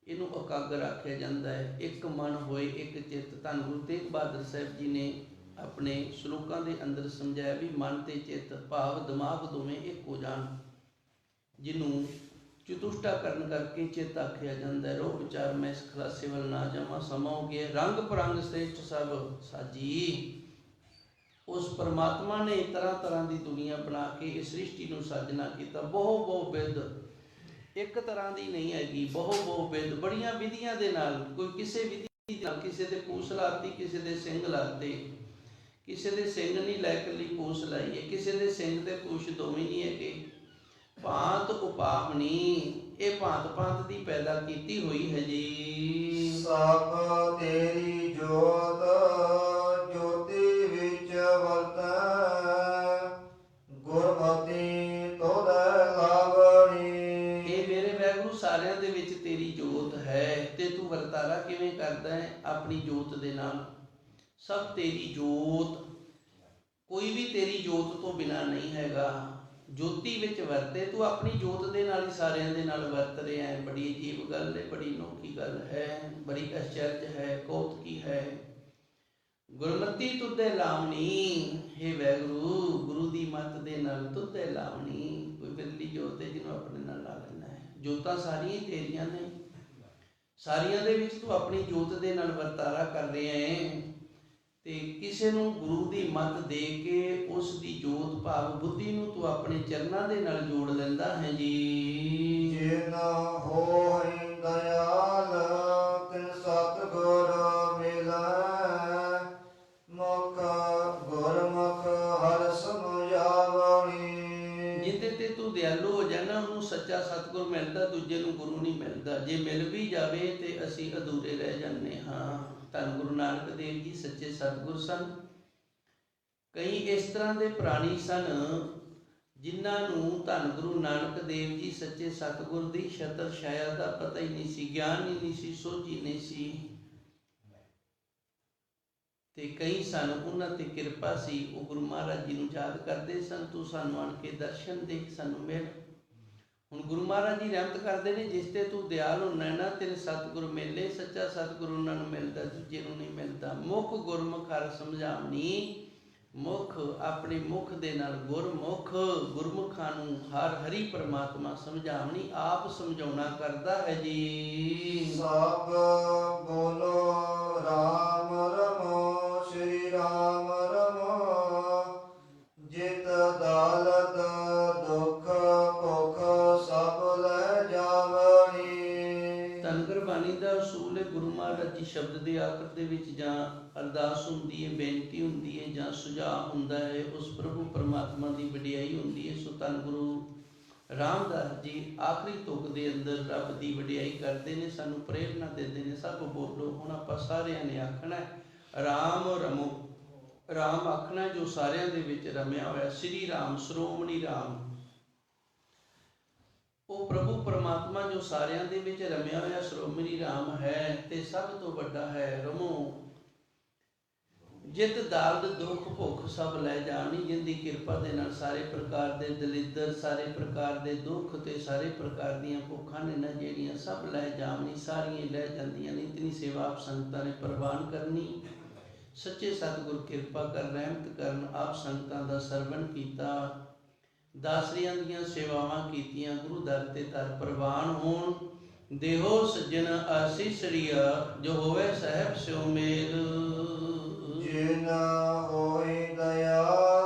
ਇਹਨੂੰ ਇਕਾਗਰ ਆਖਿਆ ਜਾਂਦਾ ਹੈ। ਇੱਕ ਮਨ ਹੋਏ, ਇੱਕ ਚਿੱਤ। ਧੰਨ ਗੁਰੂ ਤੇਗ ਬਹਾਦਰ ਸਾਹਿਬ ਜੀ ਨੇ ਆਪਣੇ ਸ਼ਲੋਕਾਂ ਦੇ ਅੰਦਰ ਸਮਝਾਇਆ ਵੀ ਮਨ ਤੇ ਚਿੱਤ, ਭਾਵ, ਦਿਮਾਗ ਦੋਵੇਂ ਇੱਕ ਹੋ ਜਾਣ, ਜਿਹਨੂੰ ਚਤੁਸ਼ਟਾ ਕਰਨ ਕਰਕੇ ਚਿੱਤ ਆਖਿਆ ਜਾਂਦਾ ਹੈ, ਰੋਹ ਵਿਚਾਰ, ਮੈਂ ਇਸ ਖਲਾਸੇ ਵੱਲ ਨਾ ਜਾਵਾਂ, ਸਮਾਂ ਹੋ ਗਿਆ ਰੰਗ ਪਰੰਗ ਸ੍ਰੇਸ਼ਟ ਸਭ ਸਾਜੀ ਉਸ ਪਰਮਾਤਮਾ ਨੇ ਤਰ੍ਹਾਂ ਤਰ੍ਹਾਂ ਦੀ ਦੁਨੀਆ ਬਣਾ ਕੇ ਇਸ ਸ੍ਰਿਸ਼ਟੀ ਨੂੰ ਸਾਜਣਾ ਕੀਤਾ। ਬਹੁ ਬਹੁ ਵਿਦ ਇੱਕ ਤਰ੍ਹਾਂ ਦੀ ਨਹੀਂ ਹੈਗੀ। ਬਹੁ ਬਹੁ ਵਿਦ ਬੜੀਆਂ ਵਿਧੀਆਂ ਦੇ ਨਾਲ, ਕੋਈ ਕਿਸੇ ਵਿਧੀ ਨਾਲ, ਕਿਸੇ ਦੇ ਪੂਛ ਲਾਤੀ, ਕਿਸੇ ਦੇ ਸਿੰਘ ਲਾਤੇ। ਕਿਸੇ ਦੇ ਸਿੰਘ ਨਹੀਂ ਲੈ ਕੱਲੀ ਪੂਛ ਲਾਈ ਹੈ। ਕਿਸੇ ਦੇ ਸਿੰਘ ਤੇ ਪੂਛ ਦੋਵੇਂ ਨਹੀਂ ਹੈਗੇ। ਭਾਂਤ ਉਪਾਵਨੀ ਇਹ ਭਾਂਤ ਭਾਂਤ ਦੀ ਪੈਦਾ ਕੀਤੀ ਹੋਈ ਹੈ ਜੀ। ਸਭ ਤੇਰੀ ਜੋਤ ਵਰਤਾਰਾ ਕਿਵੇਂ ਕਰਦਾ ਹੈ? ਆਪਣੀ ਜੋਤ ਦੇ ਨਾਲ। ਸਭ ਤੇਰੀ ਜੋਤ, ਕੋਈ ਵੀ ਤੇਰੀ ਜੋਤ ਤੋਂ ਬਿਨਾ ਨਹੀਂ ਹੈਗਾ। ਜੋਤੀ ਵਿੱਚ ਵਰਤੇ, ਤੂੰ ਆਪਣੀ ਜੋਤ ਦੇ ਨਾਲ ਹੀ ਸਾਰਿਆਂ ਦੇ ਨਾਲ ਵਰਤ ਰਿਹਾ ਹੈ। ਬੜੀ ਅਜੀਬ ਗੱਲ ਹੈ, ਬੜੀ ਅਨੋਖੀ ਗੱਲ ਹੈ, ਬੜੀ ਅਚਰਜ ਹੈ, ਕੌਤਕੀ ਹੈ। ਗੁਰਮਤੀ ਤੁਧੇ ਲਾਵਣੀ, ਹੈ ਵੈਗੁਰੂ, ਗੁਰੂ ਦੀ ਮੱਤ ਦੇ ਨਾਲ ਤੁਧੇ ਲਾਵਣੀ। ਕੋਈ ਬਿਰਲੀ ਜੋਤ ਹੈ ਜਿਹਨੂੰ ਆਪਣੇ ਨਾਲ ਲਾ ਲੈਣਾ ਹੈ। ਜੋਤਾਂ ਸਾਰੀਆਂ ਤੇਰੀਆਂ ਨੇ। ਸਾਰੀਆਂ ਦੇ ਵਿੱਚ ਤੂੰ ਆਪਣੀ ਜੋਤ ਦੇ ਨਾਲ ਵਰਤਾਰਾ ਕਰ ਰਿਹਾ ਹੈ। ਤੇ ਕਿਸੇ ਨੂੰ ਗੁਰੂ ਦੀ ਮੱਤ ਦੇ ਕੇ ਉਸ ਦੀ ਜੋਤ, ਭਾਵ ਬੁੱਧੀ ਨੂੰ ਤੂੰ ਆਪਣੇ ਚਰਨਾਂ ਦੇ ਨਾਲ ਜੋੜ ਲੈਂਦਾ ਹੈ ਜੀ। ਜਿਨ ਹੋਇ ਦਇਆਲ ਦੂਜੇ ਨੂੰ ਗੁਰੂ ਨਹੀਂ ਮਿਲਦਾ। ਜੇ ਮਿਲ ਵੀ ਜਾਵੇ ਤੇ ਅਸੀਂ ਅਧੂਰੇ ਰਹਿ ਜਾਂਦੇ ਹਾਂ। ਧੰਨ ਗੁਰੂ ਨਾਨਕ ਦੇਵ ਜੀ, ਸੱਚੇ ਸਤਿਗੁਰ ਸਨ। ਕਈ ਇਸ ਤਰ੍ਹਾਂ ਦੇ ਪ੍ਰਾਣੀ ਸਨ ਜਿਨ੍ਹਾਂ ਨੂੰ ਧੰਨ ਗੁਰੂ ਨਾਨਕ ਦੇਵ ਜੀ, ਸੱਚੇ ਸਤਿਗੁਰ ਦੀ ਸ਼ਤਰ ਛਾਇਆ ਦਾ ਪਤਾ ਹੀ ਨਹੀਂ ਸੀ, ਗਿਆਨ ਹੀ ਨਹੀਂ ਸੀ, ਸੋਝੀ ਨਹੀਂ ਸੀ। ਤੇ ਕਈ ਸਨ, ਉਹਨਾਂ ਤੇ ਕਿਰਪਾ ਸੀ। ਉਹ ਗੁਰੂ ਮਹਾਰਾਜ ਜੀ ਨੂੰ ਯਾਦ ਕਰਦੇ ਸਨ, ਤੂੰ ਸਾਨੂੰ ਆਣ ਕੇ ਦਰਸ਼ਨ ਦੇ ਸਾਨੂੰ ਮਿਲ। ਹੁਣ ਗੁਰੂ ਮਹਾਰਾਜ ਜੀ ਰਹਿਮਤ ਕਰਦੇ ਨੇ, ਜਿਸ ਤੇ ਤੂੰ ਦਿਆਲ ਹੁੰਨਾ ਨਾ, ਤੇਰੇ ਸਤਿਗੁਰ ਮਿਲੇ ਸੱਚਾ ਸਤਿਗੁਰ ਉਹਨਾਂ ਨੂੰ ਮਿਲਦਾ, ਦੂਜੇ ਨੂੰ ਨਹੀਂ ਮਿਲਦਾ। ਮੁਖ ਗੁਰਮੁਖ ਹਰ ਸਮਝਾਵਣੀ ਮੁਖ ਆਪਣੇ ਮੁਖ ਦੇ ਨਾਲ ਗੁਰਮੁਖ, ਗੁਰਮੁਖਾਂ ਨੂੰ ਹਰ ਹਰੀ ਪਰਮਾਤਮਾ ਸਮਝਾਵਣੀ ਆਪ ਸਮਝਾਉਣਾ ਕਰਦਾ ਹੈ ਜੀ। ਸਭ ਬੋਲੋ ਸ਼ਬਦ ਦੇ ਆਖਰ ਦੇ ਵਿੱਚ ਜਾਂ ਅਰਦਾਸ ਹੁੰਦੀ ਹੈ, ਬੇਨਤੀ ਹੁੰਦੀ ਹੈ ਜਾਂ ਸੁਝਾਅ ਹੁੰਦਾ ਹੈ, ਉਸ ਪ੍ਰਭੂ ਪਰਮਾਤਮਾ ਦੀ ਵਡਿਆਈ ਹੁੰਦੀ ਹੈ, ਸੋ ਧੰਨ ਗੁਰੂ ਰਾਮਦਾਸ ਜੀ ਆਖਰੀ ਤੁਕ ਦੇ ਅੰਦਰ ਰੱਬ ਦੀ ਵਡਿਆਈ ਕਰਦੇ ਨੇ, ਸਾਨੂੰ ਪ੍ਰੇਰਣਾ ਦਿੰਦੇ ਨੇ, ਸਭ ਬੋਲੋ, ਹੁਣ ਆਪਾਂ ਸਾਰਿਆਂ ਨੇ ਆਖਣਾ ਰਾਮ ਰਮੋ। ਰਾਮ ਆਖਣਾ ਜੋ ਸਾਰਿਆਂ ਦੇ ਵਿੱਚ ਰਮਿਆ ਹੋਇਆ, ਸ੍ਰੀ ਰਾਮ, ਸ਼੍ਰੋਮਣੀ ਰਾਮ। ਉਹ ਪ੍ਰਭੂ ਪਰਮਾਤਮਾ ਜੋ ਸਾਰਿਆਂ ਦੇ ਵਿੱਚ ਰਮਿਆ ਹੋਇਆ ਸ਼੍ਰੋਮਣੀ ਰਾਮ ਹੈ ਤੇ ਸਭ ਤੋਂ ਵੱਡਾ ਹੈ, ਰਮੋ। ਜਿਤ ਦਾਲਦ ਦੁੱਖ, ਭੁੱਖ ਸਭ ਲੈ ਜਾਣੀ, ਜਿੰਦੀ ਕਿਰਪਾ ਦੇ ਨਾਲ ਸਾਰੇ ਪ੍ਰਕਾਰ ਦੇ ਦਲਿੱਦਰ, ਸਾਰੇ ਪ੍ਰਕਾਰ ਦੇ ਦੁੱਖ ਤੇ ਸਾਰੇ ਪ੍ਰਕਾਰ ਦੀਆਂ ਭੁੱਖਾਂ ਨੇ ਨਾ ਜਿਹੜੀਆਂ ਸਭ ਲੈ ਜਾਵਣੀ, ਸਾਰੀਆਂ ਲੈ ਜਾਂਦੀਆਂ ਨੇ। ਇਤਨੀ ਸੇਵਾ ਆਪ ਸੰਗਤਾਂ ਨੇ ਪ੍ਰਵਾਨ ਕਰਨੀ। ਸੱਚੇ ਸਤਿਗੁਰ ਕਿਰਪਾ ਕਰ ਰਹਿਮਤ ਕਰਨ ਆਪ ਸੰਗਤਾਂ ਦਾ ਸਰਵਣ ਕੀਤਾ। ਦਾਸਰੀਆਂ ਦੀਆਂ ਸੇਵਾਵਾਂ ਕੀਤੀਆਂ, ਗੁਰੂ ਦਰ ਤੇ ਦਰ ਪ੍ਰਵਾਨ ਹੋਣ। ਦੇਹੋ ਸੱਜਣ ਆਸੀਸਰੀਆ ਜੋ ਹੋਵੇ ਸਹਿਬ ਸਿਉ ਮੇਲ। ਜਿਨ ਹੋਇ ਦਇਆਲ